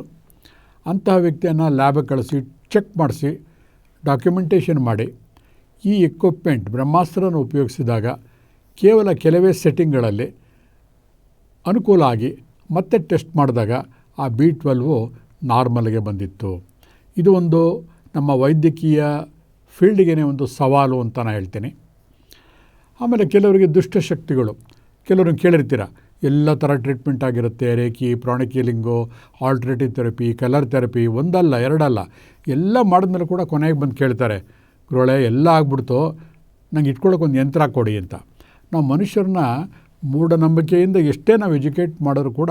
ಅಂತಹ ವ್ಯಕ್ತಿಯನ್ನು ಲ್ಯಾಬಿಗೆ ಕಳಿಸಿ ಚೆಕ್ ಮಾಡಿಸಿ ಡಾಕ್ಯುಮೆಂಟೇಷನ್ ಮಾಡಿ. ಈ ಎಕ್ವಿಪ್ಮೆಂಟ್ ಬ್ರಹ್ಮಾಸ್ತ್ರನ ಉಪಯೋಗಿಸಿದಾಗ ಕೇವಲ ಕೆಲವೇ ಸೆಟ್ಟಿಂಗ್ಗಳಲ್ಲಿ ಅನುಕೂಲ ಆಗಿ ಮತ್ತೆ ಟೆಸ್ಟ್ ಮಾಡಿದಾಗ ಆ ಬಿ ಟ್ವೆಲ್ವು ನಾರ್ಮಲ್ಗೆ ಬಂದಿತ್ತು. ಇದು ಒಂದು ನಮ್ಮ ವೈದ್ಯಕೀಯ ಫೀಲ್ಡಿಗೆ ಒಂದು ಸವಾಲು ಅಂತ ನಾನು ಹೇಳ್ತೀನಿ. ಆಮೇಲೆ ಕೆಲವರಿಗೆ ದುಷ್ಟಶಕ್ತಿಗಳು ಕೆಲವ್ರನ್ನ ಕೇಳಿರ್ತೀರ, ಎಲ್ಲ ಥರ ಟ್ರೀಟ್ಮೆಂಟ್ ಆಗಿರುತ್ತೆ, reiki, pranic healing, alternative therapy, colour therapy, ಒಂದಲ್ಲ, ಎರಡಲ್ಲ, ಎಲ್ಲ ಮಾಡಿದ್ಮೇಲೆ ಕೂಡ ಕೊನೆಗೆ ಬಂದು ಕೇಳ್ತಾರೆ ಗುರುಳೆ ಎಲ್ಲ ಆಗ್ಬಿಡ್ತು, ನಂಗೆ ಇಟ್ಕೊಳ್ಳೋಕೆ ಒಂದು ಯಂತ್ರ ಕೊಡಿ ಅಂತ. ನಾವು ಮನುಷ್ಯರನ್ನ ಮೂಢನಂಬಿಕೆಯಿಂದ ಎಷ್ಟೇ ನಾವು ಎಜುಕೇಟ್ ಮಾಡಿದ್ರು ಕೂಡ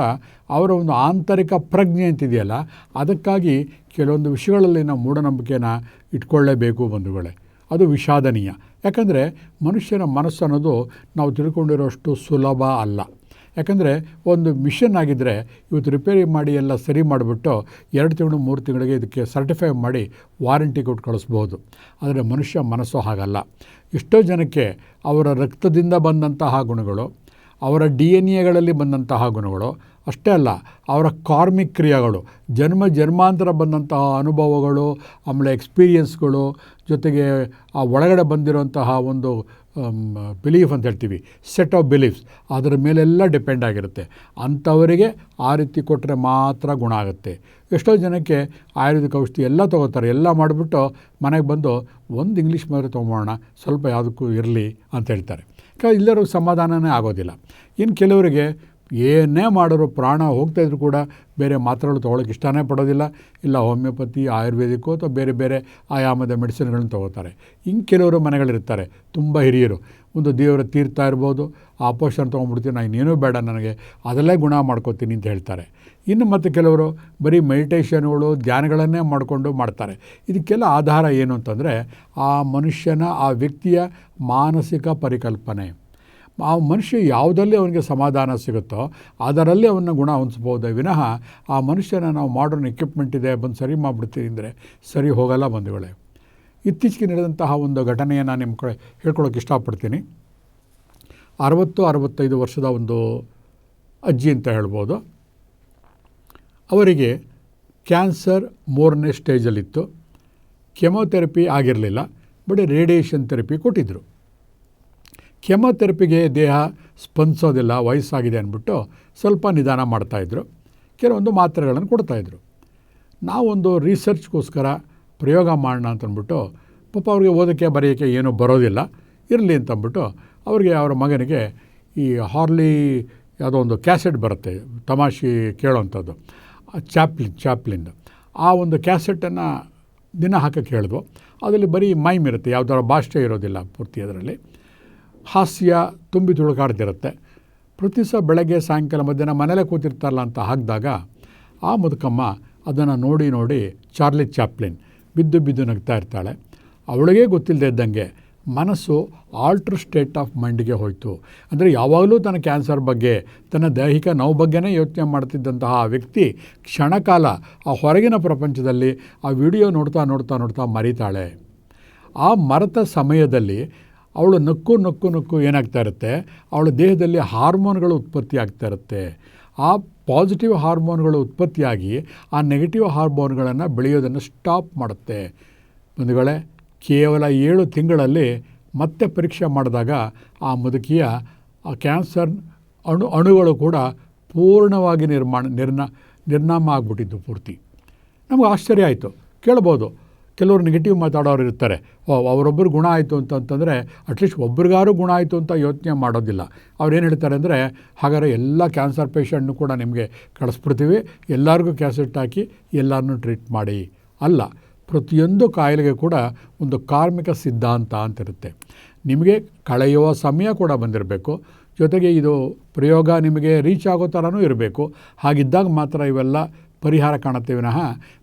ಅವರ ಒಂದು ಆಂತರಿಕ ಪ್ರಜ್ಞೆ ಅಂತಿದೆಯಲ್ಲ, ಅದಕ್ಕಾಗಿ ಕೆಲವೊಂದು ವಿಷಯಗಳಲ್ಲಿ ನಾವು ಮೂಢನಂಬಿಕೆನ ಇಟ್ಕೊಳ್ಳೇಬೇಕು ಬಂಧುಗಳೇ. ಅದು ವಿಷಾದನೀಯ. ಯಾಕಂದರೆ ಮನುಷ್ಯನ ಮನಸ್ಸು ಅನ್ನೋದು ನಾವು ತಿಳ್ಕೊಂಡಿರೋಷ್ಟು ಸುಲಭ ಅಲ್ಲ. ಯಾಕಂದರೆ ಒಂದು ಮಿಷನ್ ಆಗಿದ್ದರೆ ಇವತ್ತು ರಿಪೇರಿ ಮಾಡಿ ಎಲ್ಲ ಸರಿ ಮಾಡಿಬಿಟ್ಟು ಎರಡು ತಿಂಗಳು, ಮೂರು ತಿಂಗಳಿಗೆ ಇದಕ್ಕೆ ಸರ್ಟಿಫೈ ಮಾಡಿ ವಾರಂಟಿ ಕೊಟ್ಟು ಕಳಿಸ್ಬೋದು. ಆದರೆ ಮನುಷ್ಯ ಮನಸ್ಸು ಹಾಗಲ್ಲ. ಎಷ್ಟೋ ಜನಕ್ಕೆ ಅವರ ರಕ್ತದಿಂದ ಬಂದಂತಹ ಗುಣಗಳು ಅವರ ಡಿ ಎನ್ ಎಗಳಲ್ಲಿ ಬಂದಂತಹ ಗುಣಗಳು, ಅಷ್ಟೇ ಅಲ್ಲ, ಅವರ ಕಾರ್ಮಿಕ್ ಕ್ರಿಯೆಗಳು, ಜನ್ಮ ಜನ್ಮಾಂತರ ಬಂದಂತಹ ಅನುಭವಗಳು, ಆಮೇಲೆ ಎಕ್ಸ್ಪೀರಿಯನ್ಸ್ಗಳು, ಜೊತೆಗೆ ಆ ಒಳಗಡೆ ಬಂದಿರುವಂತಹ ಒಂದು ಬಿಲೀಫ್ ಅಂತ ಹೇಳ್ತೀವಿ, ಸೆಟ್ ಆಫ್ ಬಿಲೀಫ್ಸ್, ಅದರ ಮೇಲೆಲ್ಲ ಡಿಪೆಂಡ್ ಆಗಿರುತ್ತೆ. ಅಂಥವರಿಗೆ ಆ ರೀತಿ ಕೊಟ್ಟರೆ ಮಾತ್ರ ಗುಣ ಆಗುತ್ತೆ. ಎಷ್ಟೋ ಜನಕ್ಕೆ ಆಯುರ್ವೇದಿಕ ಔಷಧಿ ಎಲ್ಲ ತೊಗೋತಾರೆ, ಎಲ್ಲ ಮಾಡಿಬಿಟ್ಟು ಮನೆಗೆ ಬಂದು, ಒಂದು ಇಂಗ್ಲೀಷ್ ಮಾತ್ರ ತೊಗೊಂಬೋಣ ಸ್ವಲ್ಪ ಯಾವುದಕ್ಕೂ ಇರಲಿ ಅಂತ ಹೇಳ್ತಾರೆ. ಎಲ್ಲರೂ ಸಮಾಧಾನನೇ ಆಗೋದಿಲ್ಲ. ಇನ್ನು ಕೆಲವರಿಗೆ ಏನೇ ಮಾಡೋರು ಪ್ರಾಣ ಹೋಗ್ತಾಯಿದ್ರು ಕೂಡ ಬೇರೆ ಮಾತ್ರೆಗಳು ತೊಗೊಳಕ್ಕೆ ಇಷ್ಟನೇ ಪಡೋದಿಲ್ಲ. ಇಲ್ಲ ಹೋಮಿಯೋಪತಿ ಆಯುರ್ವೇದಿಕ್ಕೋ ಅಥವಾ ಬೇರೆ ಬೇರೆ ಆಯಾಮದ ಮೆಡಿಸಿನ್ಗಳನ್ನ ತೊಗೋತಾರೆ. ಇನ್ನು ಕೆಲವರು ಮನೆಗಳಿರ್ತಾರೆ, ತುಂಬ ಹಿರಿಯರು. ಒಂದು ದೇವರ ತೀರ್ಥ ಇರ್ಬೋದು ಆ ಆಪೋಷನ್ ತೊಗೊಂಡ್ಬಿಡ್ತೀನಿ ನಾನು ಇನ್ನೇನೂ ಬೇಡ ನನಗೆ ಅದಲ್ಲೇ ಗುಣ ಮಾಡ್ಕೋತೀನಿ ಅಂತ ಹೇಳ್ತಾರೆ. ಇನ್ನು ಮತ್ತು ಕೆಲವರು ಬರೀ ಮೆಡಿಟೇಷನ್ಗಳು, ಧ್ಯಾನಗಳನ್ನೇ ಮಾಡಿಕೊಂಡು ಮಾಡ್ತಾರೆ. ಇದಕ್ಕೆಲ್ಲ ಆಧಾರ ಏನು ಅಂತಂದರೆ, ಆ ಮನುಷ್ಯನ, ಆ ವ್ಯಕ್ತಿಯ ಮಾನಸಿಕ ಪರಿಕಲ್ಪನೆ. ಆ ಮನುಷ್ಯ ಯಾವುದರಲ್ಲಿ ಅವನಿಗೆ ಸಮಾಧಾನ ಸಿಗುತ್ತೋ ಅದರಲ್ಲಿ ಅವನ ಗುಣ ಹೊಂದಿಸ್ಬೋದೇ ವಿನಃ ಆ ಮನುಷ್ಯನ ನಾವು ಮಾಡರ್ನ್ ಎಕ್ವಿಪ್ಮೆಂಟ್ ಇದೆ, ಬಂದು ಸರಿ ಮಾಡಿಬಿಡ್ತೀವಿ ಅಂದರೆ ಸರಿ ಹೋಗಲ್ಲ ಬಂಧುಗಳೇ. ಇತ್ತೀಚೆಗೆ ನಡೆದಂತಹ ಒಂದು ಘಟನೆಯನ್ನು ನಿಮ್ಮ ಕಡೆ ಹೇಳ್ಕೊಳಕ್ಕೆ ಇಷ್ಟಪಡ್ತೀನಿ. ಅರವತ್ತು, ಅರವತ್ತೈದು ವರ್ಷದ ಒಂದು ಅಜ್ಜಿ ಅಂತ ಹೇಳ್ಬೋದು. ಅವರಿಗೆ ಕ್ಯಾನ್ಸರ್ ಮೂರನೇ ಸ್ಟೇಜಲ್ಲಿತ್ತು. ಕೆಮೊಥೆರಪಿ ಆಗಿರಲಿಲ್ಲ, ಬಟ್ ರೇಡಿಯೇಷನ್ ಥೆರಪಿ ಕೊಟ್ಟಿದ್ದರು ಕೆಮೊಥೆರಪಿಗೆ ದೇಹ ಸ್ಪಂದಿಸೋದಿಲ್ಲ, ವಯಸ್ಸಾಗಿದೆ ಅಂದ್ಬಿಟ್ಟು ಸ್ವಲ್ಪ ನಿಧಾನ ಮಾಡ್ತಾಯಿದ್ರು ಕೆಲವೊಂದು ಮಾತ್ರೆಗಳನ್ನು ಕೊಡ್ತಾಯಿದ್ರು ನಾವೊಂದು ರಿಸರ್ಚ್ಗೋಸ್ಕರ ಪ್ರಯೋಗ ಮಾಡೋಣ ಅಂತಂದ್ಬಿಟ್ಟು ಪಾಪ ಅವ್ರಿಗೆ ಓದೋಕ್ಕೆ ಬರೆಯೋಕ್ಕೆ ಏನೂ ಬರೋದಿಲ್ಲ. ಇರಲಿ ಅಂತಂದ್ಬಿಟ್ಟು ಅವ್ರಿಗೆ ಅವರ ಮಗನಿಗೆ ಈ ಹಾರ್ಲಿ ಯಾವುದೋ ಒಂದು ಕ್ಯಾಸೆಟ್ ಬರುತ್ತೆ, ತಮಾಷೆ ಕೇಳೋವಂಥದ್ದು ಚಾಪ್ಲಿನ್ ಚಾಪ್ಲಿನ್ ಆ ಒಂದು ಕ್ಯಾಸೆಟನ್ನು ದಿನ ಹಾಕಕ್ಕೆ ಹೇಳಿದ್ವು. ಅದರಲ್ಲಿ ಬರೀ ಮೈಮ್ ಇರುತ್ತೆ ಯಾವುದರ ಭಾಷೆ ಇರೋದಿಲ್ಲ ಪೂರ್ತಿ ಅದರಲ್ಲಿ. ಹಾಸ್ಯ ತುಂಬಿ ತುಳುಕಾಡ್ತಿರುತ್ತೆ ಪ್ರತಿ ಸಹ ಬೆಳಗ್ಗೆ, ಸಾಯಂಕಾಲ ಮಧ್ಯಾಹ್ನ ಮನೇಲೆ ಕೂತಿರ್ತಾರಲ್ಲ ಅಂತ ಹಾಕಿದಾಗ ಆ ಮುದುಕಮ್ಮ ಅದನ್ನು ನೋಡಿ ನೋಡಿ ಚಾರ್ಲಿ ಚಾಪ್ಲಿನ್ ಬಿದ್ದು ಬಿದ್ದು ನಗ್ತಾ ಇರ್ತಾಳೆ. ಅವಳಿಗೆ ಗೊತ್ತಿಲ್ಲದೆ ಇದ್ದಂಗೆ ಮನಸ್ಸು ಆಲ್ಟ್ರ್ ಸ್ಟೇಟ್ ಆಫ್ ಮೈಂಡ್ಗೆ ಹೋಯಿತು. ಅಂದರೆ ಯಾವಾಗಲೂ ತನ್ನ ಕ್ಯಾನ್ಸರ್ ಬಗ್ಗೆ, ತನ್ನ ದೈಹಿಕ ನೋವು ಬಗ್ಗೆನೇ ಯೋಚನೆ ಮಾಡ್ತಿದ್ದಂತಹ ಆ ವ್ಯಕ್ತಿ ಕ್ಷಣಕಾಲ ಆ ಹೊರಗಿನ ಪ್ರಪಂಚದಲ್ಲಿ ಆ ವಿಡಿಯೋ ನೋಡ್ತಾ ನೋಡ್ತಾ ನೋಡ್ತಾ ಮರಿತಾಳೆ. ಆ ಮರೆತ ಸಮಯದಲ್ಲಿ ಅವಳು ನಕ್ಕು ನಕ್ಕು ನಕ್ಕು ಏನಾಗ್ತಾ ಇರುತ್ತೆ? ಅವಳ ದೇಹದಲ್ಲಿ ಹಾರ್ಮೋನ್ಗಳು ಉತ್ಪತ್ತಿ ಆಗ್ತಾ ಇರುತ್ತೆ. ಆ ಪಾಸಿಟಿವ್ ಹಾರ್ಮೋನ್ಗಳು ಉತ್ಪತ್ತಿಯಾಗಿ ಆ ನೆಗೆಟಿವ್ ಹಾರ್ಮೋನ್ಗಳನ್ನು ಬೆಳೆಯೋದನ್ನು ಸ್ಟಾಪ್ ಮಾಡುತ್ತೆ. ಬಂಧುಗಳೇ, ಕೇವಲ ಏಳು ತಿಂಗಳಲ್ಲಿ ಮತ್ತೆ ಪರೀಕ್ಷೆ ಮಾಡಿದಾಗ ಆ ಮುದುಕಿಯ ಆ ಕ್ಯಾನ್ಸರ್ ಅಣು, ಅಣುಗಳು ಕೂಡ ಪೂರ್ಣವಾಗಿ ನಿರ್ಮಾಣ, ನಿರ್ನ, ನಿರ್ನಾಮ ಆಗಿಬಿಟ್ಟಿದ್ದು ಪೂರ್ತಿ. ನಮಗೆ ಆಶ್ಚರ್ಯ ಆಯಿತು. ಕೇಳ್ಬೋದು. ಕೆಲವರು ನೆಗೆಟಿವ್ ಮಾತಾಡೋರು ಇರ್ತಾರೆ. ಅವರೊಬ್ಬರು ಗುಣ ಆಯಿತು ಅಂತಂತಂದರೆ ಅಟ್ಲೀಸ್ಟ್ ಒಬ್ರಿಗಾರು ಗುಣ ಆಯಿತು ಅಂತ ಯೋಚನೆ ಮಾಡೋದಿಲ್ಲ. ಅವ್ರು ಏನು ಹೇಳ್ತಾರೆ ಅಂದರೆ, ಹಾಗಾದ್ರೆ ಎಲ್ಲ ಕ್ಯಾನ್ಸರ್ ಪೇಷಂಟ್ನು ಕೂಡ ನಿಮಗೆ ಕಳಿಸ್ಬಿಡ್ತೀವಿ. ಎಲ್ಲರಿಗೂ ಕ್ಯಾಸೆಟ್ ಹಾಕಿ ಎಲ್ಲರನ್ನೂ ಟ್ರೀಟ್ ಮಾಡಿ. ಅಲ್ಲ, ಪ್ರತಿಯೊಂದು ಕಾಯಿಲೆಗೆ ಕೂಡ ಒಂದು ಕಾರ್ಮಿಕ ಸಿದ್ಧಾಂತ ಅಂತಿರುತ್ತೆ. ನಿಮಗೆ ಕಳೆಯುವ ಸಮಯ ಕೂಡ ಬಂದಿರಬೇಕು. ಜೊತೆಗೆ ಇದು ಪ್ರಯೋಗ ನಿಮಗೆ ರೀಚ್ ಆಗೋ ಥರನೂ ಇರಬೇಕು. ಹಾಗಿದ್ದಾಗ ಮಾತ್ರ ಇವೆಲ್ಲ ಪರಿಹಾರ ಕಾಣುತ್ತೆ ವಿನಃ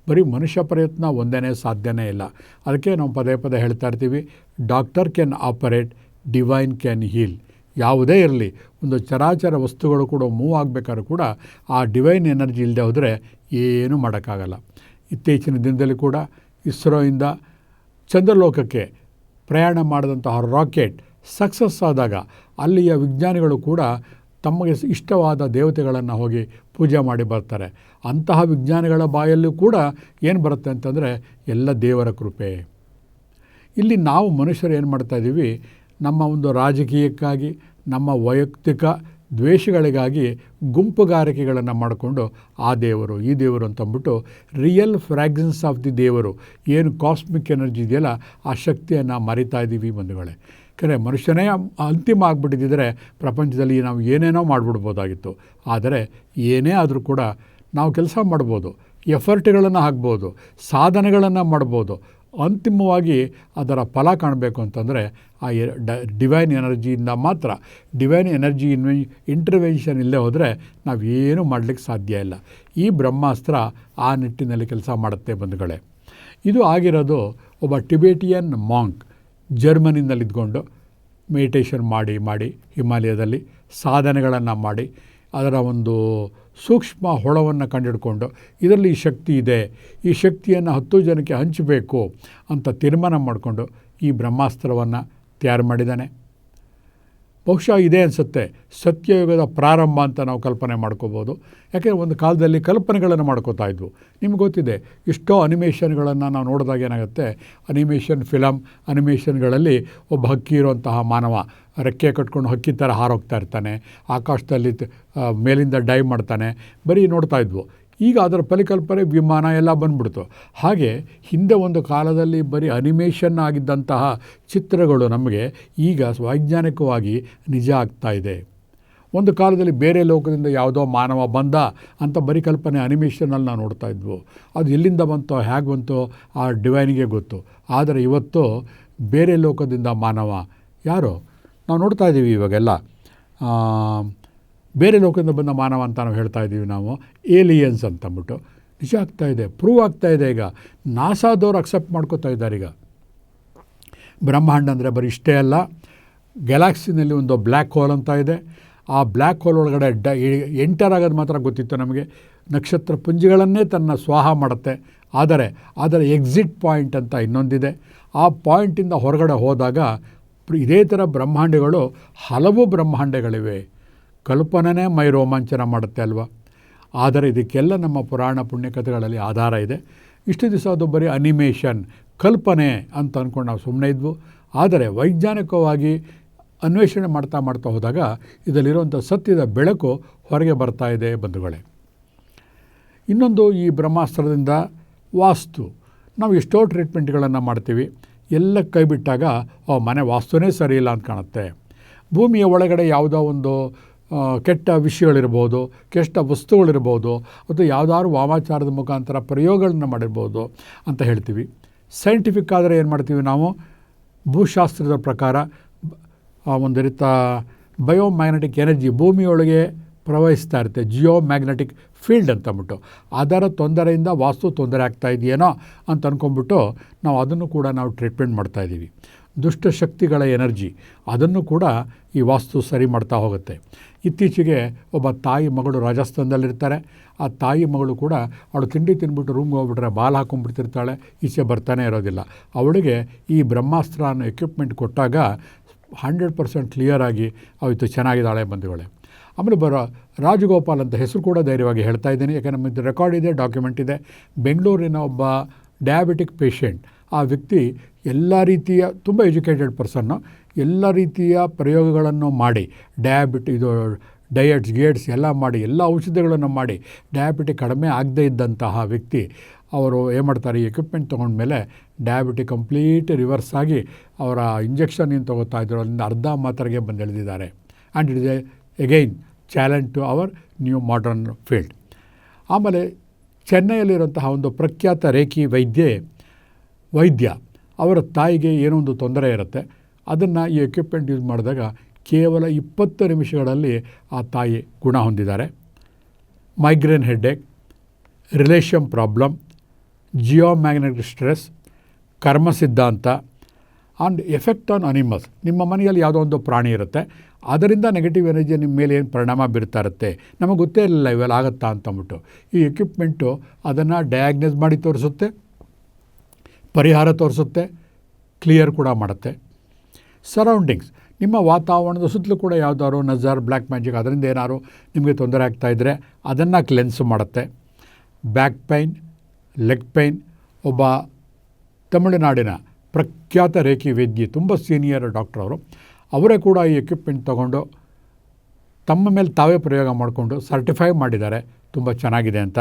ಬರೀ ಮನುಷ್ಯ ಪ್ರಯತ್ನ ಒಂದೇ ಸಾಧ್ಯನೇ ಇಲ್ಲ. ಅದಕ್ಕೆ ನಾವು ಪದೇ ಪದೇ ಹೇಳ್ತಾ ಇರ್ತೀವಿ, doctor can operate, divine can heal. ಯಾವುದೇ ಇರಲಿ, ಒಂದು ಚರಾಚರ ವಸ್ತುಗಳು ಕೂಡ ಮೂವ್ ಆಗಬೇಕಾದ್ರೂ ಕೂಡ ಆ ಡಿವೈನ್ ಎನರ್ಜಿ ಇಲ್ಲದೆ ಹೋದರೆ ಏನೂ ಮಾಡೋಕ್ಕಾಗಲ್ಲ. ಇತ್ತೀಚಿನ ದಿನದಲ್ಲಿ ಕೂಡ ಇಸ್ರೋಯಿಂದ ಚಂದ್ರಲೋಕಕ್ಕೆ ಪ್ರಯಾಣ ಮಾಡಿದಂತಹ ರಾಕೆಟ್ ಸಕ್ಸಸ್ ಆದಾಗ ಅಲ್ಲಿಯ ವಿಜ್ಞಾನಿಗಳು ಕೂಡ ತಮಗೆ ಇಷ್ಟವಾದ ದೇವತೆಗಳನ್ನು ಹೋಗಿ ಪೂಜೆ ಮಾಡಿ ಬರ್ತಾರೆ. ಅಂತಹ ವಿಜ್ಞಾನಿಗಳ ಬಾಯಲ್ಲೂ ಕೂಡ ಏನು ಬರುತ್ತೆ ಅಂತಂದರೆ ಎಲ್ಲ ದೇವರ ಕೃಪೆ. ಇಲ್ಲಿ ನಾವು ಮನುಷ್ಯರು ಏನು ಮಾಡ್ತಾ ಇದ್ದೀವಿ ನಮ್ಮ ಒಂದು ರಾಜಕೀಯಕ್ಕಾಗಿ, ನಮ್ಮ ವೈಯಕ್ತಿಕ ದ್ವೇಷಗಳಿಗಾಗಿ ಗುಂಪುಗಾರಿಕೆಗಳನ್ನು ಮಾಡಿಕೊಂಡು ಆ ದೇವರು, ಈ ದೇವರು ಅಂತಂದ್ಬಿಟ್ಟು ರಿಯಲ್ ಫ್ರ್ಯಾಗ್ರೆನ್ಸ್ ಆಫ್ ದಿ ದೇವರು. ಏನು ಕಾಸ್ಮಿಕ್ ಎನರ್ಜಿ ಇದೆಯಲ್ಲ, ಆ ಶಕ್ತಿಯನ್ನು ಮರಿತಾ ಇದ್ದೀವಿ ಬಂಧುಗಳೇ. ಕರೆ ಮನುಷ್ಯನೇ ಅಂತಿಮ ಆಗಿಬಿಟ್ಟಿದ್ದರೆ ಪ್ರಪಂಚದಲ್ಲಿ ನಾವು ಏನೇನೋ ಮಾಡಿಬಿಡ್ಬೋದಾಗಿತ್ತು. ಆದರೆ ಏನೇ ಆದರೂ ಕೂಡ ನಾವು ಕೆಲಸ ಮಾಡ್ಬೋದು, ಎಫರ್ಟ್ಗಳನ್ನು ಹಾಕ್ಬೋದು, ಸಾಧನೆಗಳನ್ನು ಮಾಡ್ಬೋದು. ಅಂತಿಮವಾಗಿ ಅದರ ಫಲ ಕಾಣಬೇಕು ಅಂತಂದರೆ ಆ ಡ ಡಿವೈನ್ ಎನರ್ಜಿಯಿಂದ ಮಾತ್ರ. ಡಿವೈನ್ ಎನರ್ಜಿ ಇನ್ವೆ ಇಂಟರ್ವೆನ್ಷನ್ ಇಲ್ಲದೆ ಹೋದರೆ ನಾವೇನು ಮಾಡಲಿಕ್ಕೆ ಸಾಧ್ಯ ಇಲ್ಲ. ಈ ಬ್ರಹ್ಮಾಸ್ತ್ರ ಆ ನಿಟ್ಟಿನಲ್ಲಿ ಕೆಲಸ ಮಾಡುತ್ತೆ ಬಂಧುಗಳೇ. ಇದು ಆಗಿರೋದು ಒಬ್ಬ ಟಿಬೇಟಿಯನ್ ಮಾಂಕ್. ಜರ್ಮನಿನಲ್ಲಿದ್ಕೊಂಡು ಮೆಡಿಟೇಷನ್ ಮಾಡಿ ಮಾಡಿ, ಹಿಮಾಲಯದಲ್ಲಿ ಸಾಧನೆಗಳನ್ನು ಮಾಡಿ, ಅದರ ಒಂದು ಸೂಕ್ಷ್ಮ ಹೊಳವನ್ನು ಕಂಡಿಡ್ಕೊಂಡು ಇದರಲ್ಲಿ ಈ ಶಕ್ತಿ ಇದೆ, ಈ ಶಕ್ತಿಯನ್ನು ಹತ್ತು ಜನಕ್ಕೆ ಹಂಚಬೇಕು ಅಂತ ತೀರ್ಮಾನ ಮಾಡಿಕೊಂಡು ಈ ಬ್ರಹ್ಮಾಸ್ತ್ರವನ್ನು ತಯಾರು ಮಾಡಿದ್ದಾನೆ. ಬಹುಶಃ ಇದೆ ಅನಿಸುತ್ತೆ. ಸತ್ಯಯುಗದ ಪ್ರಾರಂಭ ಅಂತ ನಾವು ಕಲ್ಪನೆ ಮಾಡ್ಕೋಬೋದು. ಯಾಕೆಂದರೆ ಒಂದು ಕಾಲದಲ್ಲಿ ಕಲ್ಪನೆಗಳನ್ನು ಮಾಡ್ಕೋತಾ ಇದ್ವು. ನಿಮ್ಗೆ ಗೊತ್ತಿದೆ, ಎಷ್ಟೋ ಅನಿಮೇಷನ್ಗಳನ್ನು ನಾವು ನೋಡಿದಾಗ ಏನಾಗುತ್ತೆ? ಅನಿಮೇಷನ್ ಫಿಲಮ್ ಅನಿಮೇಷನ್ಗಳಲ್ಲಿ ಒಬ್ಬ ಹಕ್ಕಿ ಇರುವಂತಹ ಮಾನವ ರೆಕ್ಕೆ ಕಟ್ಕೊಂಡು ಹಕ್ಕಿ ಥರ ಹಾರೋಗ್ತಾ ಇರ್ತಾನೆ. ಆಕಾಶದಲ್ಲಿ ಮೇಲಿಂದ ಡೈವ್ ಮಾಡ್ತಾನೆ. ಬರೀ ನೋಡ್ತಾ ಇದ್ವು. ಈಗ ಅದರ ಪರಿಕಲ್ಪನೆ ವಿಮಾನ ಎಲ್ಲ ಬಂದ್ಬಿಡ್ತು. ಹಾಗೆ ಹಿಂದೆ ಒಂದು ಕಾಲದಲ್ಲಿ ಬರೀ ಅನಿಮೇಷನ್ ಆಗಿದ್ದಂತಹ ಚಿತ್ರಗಳು ನಮಗೆ ಈಗ ವೈಜ್ಞಾನಿಕವಾಗಿ ನಿಜ ಆಗ್ತಾ ಇದೆ. ಒಂದು ಕಾಲದಲ್ಲಿ ಬೇರೆ ಲೋಕದಿಂದ ಯಾವುದೋ ಮಾನವ ಬಂದ ಅಂತ ಪರಿಕಲ್ಪನೆ ಕಲ್ಪನೆ ಅನಿಮೇಷನಲ್ಲಿ ನಾವು ನೋಡ್ತಾ ಇದ್ವು. ಅದು ಎಲ್ಲಿಂದ ಬಂತೋ ಹೇಗೆ ಬಂತೋ, ಆ ಡಿವೈನಿಗೆ ಗೊತ್ತು. ಆದರೆ ಇವತ್ತು ಬೇರೆ ಲೋಕದಿಂದ ಮಾನವ ಯಾರು? ನಾವು ನೋಡ್ತಾ ಇದ್ದೀವಿ ಇವಾಗೆಲ್ಲ. ಬೇರೆ ಲೋಕದಿಂದ ಬಂದ ಮಾನವ ಅಂತ ನಾವು ಹೇಳ್ತಾ ಇದ್ದೀವಿ ನಾವು. ಏಲಿಯನ್ಸ್ ಅಂತಂದ್ಬಿಟ್ಟು. ನಿಜ ಆಗ್ತಾ ಇದೆ. ಪ್ರೂವ್ ಆಗ್ತಾ ಇದೆ ಈಗ. ನಾಸಾದವರು ಅಕ್ಸೆಪ್ಟ್ ಮಾಡ್ಕೋತಾ ಇದ್ದಾರೆ ಈಗ. ಬ್ರಹ್ಮಾಂಡ ಅಂದರೆ ಬರೀ ಇಷ್ಟೇ ಅಲ್ಲ. ಗ್ಯಾಲಾಕ್ಸಿನಲ್ಲಿ ಒಂದು ಬ್ಲ್ಯಾಕ್ ಹೋಲ್ ಅಂತ ಇದೆ. ಆ ಬ್ಲ್ಯಾಕ್ ಹೋಲ್ ಒಳಗಡೆ ಡ ಎಂಟರ್ ಆಗೋದು ಮಾತ್ರ ಗೊತ್ತಿತ್ತು ನಮಗೆ. ನಕ್ಷತ್ರ ಪುಂಜಗಳನ್ನೇ ತನ್ನ ಸ್ವಾಹ ಮಾಡುತ್ತೆ. ಆದರೆ, ಅದರ ಎಕ್ಸಿಟ್ ಪಾಯಿಂಟ್ ಅಂತ ಇನ್ನೊಂದಿದೆ. ಆ ಪಾಯಿಂಟಿಂದ ಹೊರಗಡೆ ಹೋದಾಗ ಇದೇ ಥರ ಬ್ರಹ್ಮಾಂಡಗಳು ಹಲವು ಬ್ರಹ್ಮಾಂಡಗಳಿವೆ. ಕಲ್ಪನೆನೇ ಮೈ ರೋಮಾಂಚನ ಮಾಡುತ್ತೆ ಅಲ್ವಾ? ಆದರೆ ಇದಕ್ಕೆಲ್ಲ ನಮ್ಮ ಪುರಾಣ ಪುಣ್ಯಕಥೆಗಳಲ್ಲಿ ಆಧಾರ ಇದೆ. ಇಷ್ಟು ದಿವಸ ಅದು ಬರೀ ಅನಿಮೇಷನ್, ಕಲ್ಪನೆ ಅಂತ ಅಂದ್ಕೊಂಡು ನಾವು ಸುಮ್ಮನೆ ಇದ್ವು. ಆದರೆ ವೈಜ್ಞಾನಿಕವಾಗಿ ಅನ್ವೇಷಣೆ ಮಾಡ್ತಾ ಮಾಡ್ತಾ ಹೋದಾಗ ಇದರಲ್ಲಿರುವಂಥ ಸತ್ಯದ ಬೆಳಕು ಹೊರಗೆ ಬರ್ತಾ ಇದೆ ಬಂಧುಗಳೇ. ಇನ್ನೊಂದು ಈ ಬ್ರಹ್ಮಾಸ್ತ್ರದಿಂದ ವಾಸ್ತು. ನಾವು ಎಷ್ಟೋ ಟ್ರೀಟ್ಮೆಂಟ್ಗಳನ್ನು ಮಾಡ್ತೀವಿ. ಎಲ್ಲ ಕೈ ಬಿಟ್ಟಾಗ, ಓ, ಮನೆ ವಾಸ್ತುನೇ ಸರಿಯಿಲ್ಲ ಅಂತ ಕಾಣುತ್ತೆ. ಭೂಮಿಯ ಒಳಗಡೆ ಯಾವುದೋ ಒಂದು ಕೆಟ್ಟ ವಿಷಯಗಳಿರ್ಬೋದು, ಕೆಟ್ಟ ವಸ್ತುಗಳಿರ್ಬೋದು, ಅಥವಾ ಯಾವುದಾದ್ರು ವಾಮಾಚಾರದ ಮುಖಾಂತರ ಪ್ರಯೋಗಗಳನ್ನ ಮಾಡಿರ್ಬೋದು ಅಂತ ಹೇಳ್ತೀವಿ. ಸೈಂಟಿಫಿಕ್ ಆದರೆ ಏನು ಮಾಡ್ತೀವಿ ನಾವು? ಭೂಶಾಸ್ತ್ರದ ಪ್ರಕಾರ ಒಂದು ರೀತ ಬಯೋಮ್ಯಾಗ್ನೆಟಿಕ್ ಎನರ್ಜಿ ಭೂಮಿಯೊಳಗೆ ಪ್ರವಹಿಸ್ತಾ ಇರುತ್ತೆ. ಜಿಯೋ ಮ್ಯಾಗ್ನೆಟಿಕ್ ಫೀಲ್ಡ್ ಅಂತ ಅಂದ್ಬಿಟ್ಟು. ಅದರ ತೊಂದರೆಯಿಂದ ವಾಸ್ತು ತೊಂದರೆ ಆಗ್ತಾ ಇದೆಯೇನೋ ಅಂತ ಅಂದ್ಕೊಂಬಿಟ್ಟು ನಾವು ಅದನ್ನು ಕೂಡ ನಾವು ಟ್ರೀಟ್ಮೆಂಟ್ ಮಾಡ್ತಾ ಇದ್ದೀವಿ ದುಷ್ಟಶಕ್ತಿಗಳ ಎನರ್ಜಿ, ಅದನ್ನು ಕೂಡ ಈ ವಾಸ್ತು ಸರಿ ಮಾಡ್ತಾ ಹೋಗುತ್ತೆ. ಇತ್ತೀಚೆಗೆ ಒಬ್ಬ ತಾಯಿ ಮಗಳು ರಾಜಸ್ಥಾನದಲ್ಲಿರ್ತಾರೆ. ಆ ತಾಯಿ ಮಗಳು ಕೂಡ ಅವಳು ತಿಂಡಿ ತಿನ್ಬಿಟ್ಟು ರೂಮ್ಗೆ ಹೋಗ್ಬಿಟ್ರೆ ಬಾಲ್ ಹಾಕೊಂಡ್ಬಿಡ್ತಿರ್ತಾಳೆ ಈಚೆ ಬರ್ತಾನೆ ಇರೋದಿಲ್ಲ. ಅವಳಿಗೆ ಈ ಬ್ರಹ್ಮಾಸ್ತ್ರ ಅನ್ನೋ ಎಕ್ವಿಪ್ಮೆಂಟ್ ಕೊಟ್ಟಾಗ ಹಂಡ್ರೆಡ್ ಪರ್ಸೆಂಟ್ ಕ್ಲಿಯರಾಗಿ ಅವತ್ತು ಚೆನ್ನಾಗಿದ್ದಾಳೆ ಬಂಧುಗಳೇ ಆಮೇಲೆ ಬರೋ ರಾಜಗೋಪಾಲ್ ಅಂತ ಹೆಸರು ಕೂಡ ಧೈರ್ಯವಾಗಿ ಹೇಳ್ತಾ ಇದ್ದೀನಿ. ಯಾಕಂದರೆ ನಮ್ಮದು ರೆಕಾರ್ಡ್ ಇದೆ ಡಾಕ್ಯುಮೆಂಟ್ ಇದೆ. ಬೆಂಗಳೂರಿನ ಒಬ್ಬ ಡಯಾಬಿಟಿಕ್ ಪೇಷಂಟ್ ಆ ವ್ಯಕ್ತಿ ಎಲ್ಲ ರೀತಿಯ ತುಂಬ ಎಜುಕೇಟೆಡ್ ಪರ್ಸನ್ನು ಎಲ್ಲ ರೀತಿಯ ಪ್ರಯೋಗಗಳನ್ನು ಮಾಡಿ, ಡಯಾಬಿಟಿ ಇದು ಡಯಟ್ಸ್, ಗೇಟ್ಸ್ ಎಲ್ಲ ಮಾಡಿ, ಎಲ್ಲ ಔಷಧಿಗಳನ್ನು ಮಾಡಿ, ಡಯಾಬಿಟಿ ಕಡಿಮೆ ಆಗದೇ ಇದ್ದಂತಹ ವ್ಯಕ್ತಿ, ಅವರು ಏನು ಮಾಡ್ತಾರೆ, ಈ ಎಕ್ವಿಪ್ಮೆಂಟ್ ತೊಗೊಂಡ್ಮೇಲೆ ಡಯಾಬಿಟಿ ಕಂಪ್ಲೀಟ್ ರಿವರ್ಸ್ ಆಗಿ ಅವರ ಇಂಜೆಕ್ಷನ್ ಏನು ತೊಗೋತಾ ಇದ್ರು, ಅಲ್ಲಿಂದ ಅರ್ಧ ಮಾತ್ರೆಗೆ ಬಂದು ಎಳೆದಿದ್ದಾರೆ. And it is a again challenge to our new modern field ಆಮೇಲೆ, ಚೆನ್ನೈಯಲ್ಲಿರುವಂತಹ ಒಂದು ಪ್ರಖ್ಯಾತ ರೇಖಿ ವೈದ್ಯೆ ವೈದ್ಯ, ಅವರ ತಾಯಿಗೆ ಏನೋ ಒಂದು ತೊಂದರೆ ಇರುತ್ತೆ, ಅದನ್ನು ಈ ಎಕ್ವಿಪ್ಮೆಂಟ್ ಯೂಸ್ ಮಾಡಿದಾಗ ಕೇವಲ ಇಪ್ಪತ್ತು ನಿಮಿಷಗಳಲ್ಲಿ ಆ ತಾಯಿ ಗುಣ ಹೊಂದಿದ್ದಾರೆ. Migraine headache relation problem geo magnetic stress ಕರ್ಮ ಸಿದ್ಧಾಂತ ಆ್ಯಂಡ್ ಎಫೆಕ್ಟ್ ಆನ್ ಅನಿಮಲ್ಸ್ ನಿಮ್ಮ ಮನೆಯಲ್ಲಿ ಯಾವುದೋ ಒಂದು ಪ್ರಾಣಿ ಇರುತ್ತೆ, ಅದರಿಂದ ನೆಗೆಟಿವ್ ಎನರ್ಜಿ ನಿಮ್ಮ ಮೇಲೆ ಏನು ಪರಿಣಾಮ ಬೀರ್ತಾ ಇರುತ್ತೆ, ನಮಗೆ ಗೊತ್ತೇ ಇರಲಿಲ್ಲ ಇವೆಲ್ಲ ಆಗುತ್ತಾ ಅಂತಂದ್ಬಿಟ್ಟು ಈ ಎಕ್ವಿಪ್ಮೆಂಟು ಅದನ್ನು ಡಯಾಗ್ನೈಸ್ ಮಾಡಿ ತೋರಿಸುತ್ತೆ. ಪರಿಹಾರ ತೋರಿಸುತ್ತೆ ಕ್ಲಿಯರ್ ಕೂಡ ಮಾಡುತ್ತೆ. ಸರೌಂಡಿಂಗ್ಸ್ ನಿಮ್ಮ ವಾತಾವರಣದ ಸುತ್ತಲೂ ಕೂಡ ಯಾವುದಾದ್ರು ನಜರ್ ಬ್ಲ್ಯಾಕ್ ಮ್ಯಾಜಿಕ್ ಅದರಿಂದ ಏನಾದ್ರು ನಿಮಗೆ ತೊಂದರೆ ಆಗ್ತಾಯಿದ್ರೆ ಅದನ್ನು ಕ್ಲೆನ್ಸ್ ಮಾಡುತ್ತೆ. ಬ್ಯಾಕ್ ಪೈನ್ ಲೆಗ್ ಪೈನ್ ಒಬ್ಬ ತಮಿಳುನಾಡಿನ ಪ್ರಖ್ಯಾತ ರೇಖಿ ವೈದ್ಯೆ ತುಂಬ ಸೀನಿಯರ್ ಡಾಕ್ಟರ್ ಅವರು, ಅವರೇ ಕೂಡ ಈ ಎಕ್ವಿಪ್ಮೆಂಟ್ ತಗೊಂಡು ತಮ್ಮ ಮೇಲೆ ತಾವೇ ಪ್ರಯೋಗ ಮಾಡಿಕೊಂಡು ಸರ್ಟಿಫೈ ಮಾಡಿದ್ದಾರೆ. ತುಂಬ ಚೆನ್ನಾಗಿದೆ ಅಂತ.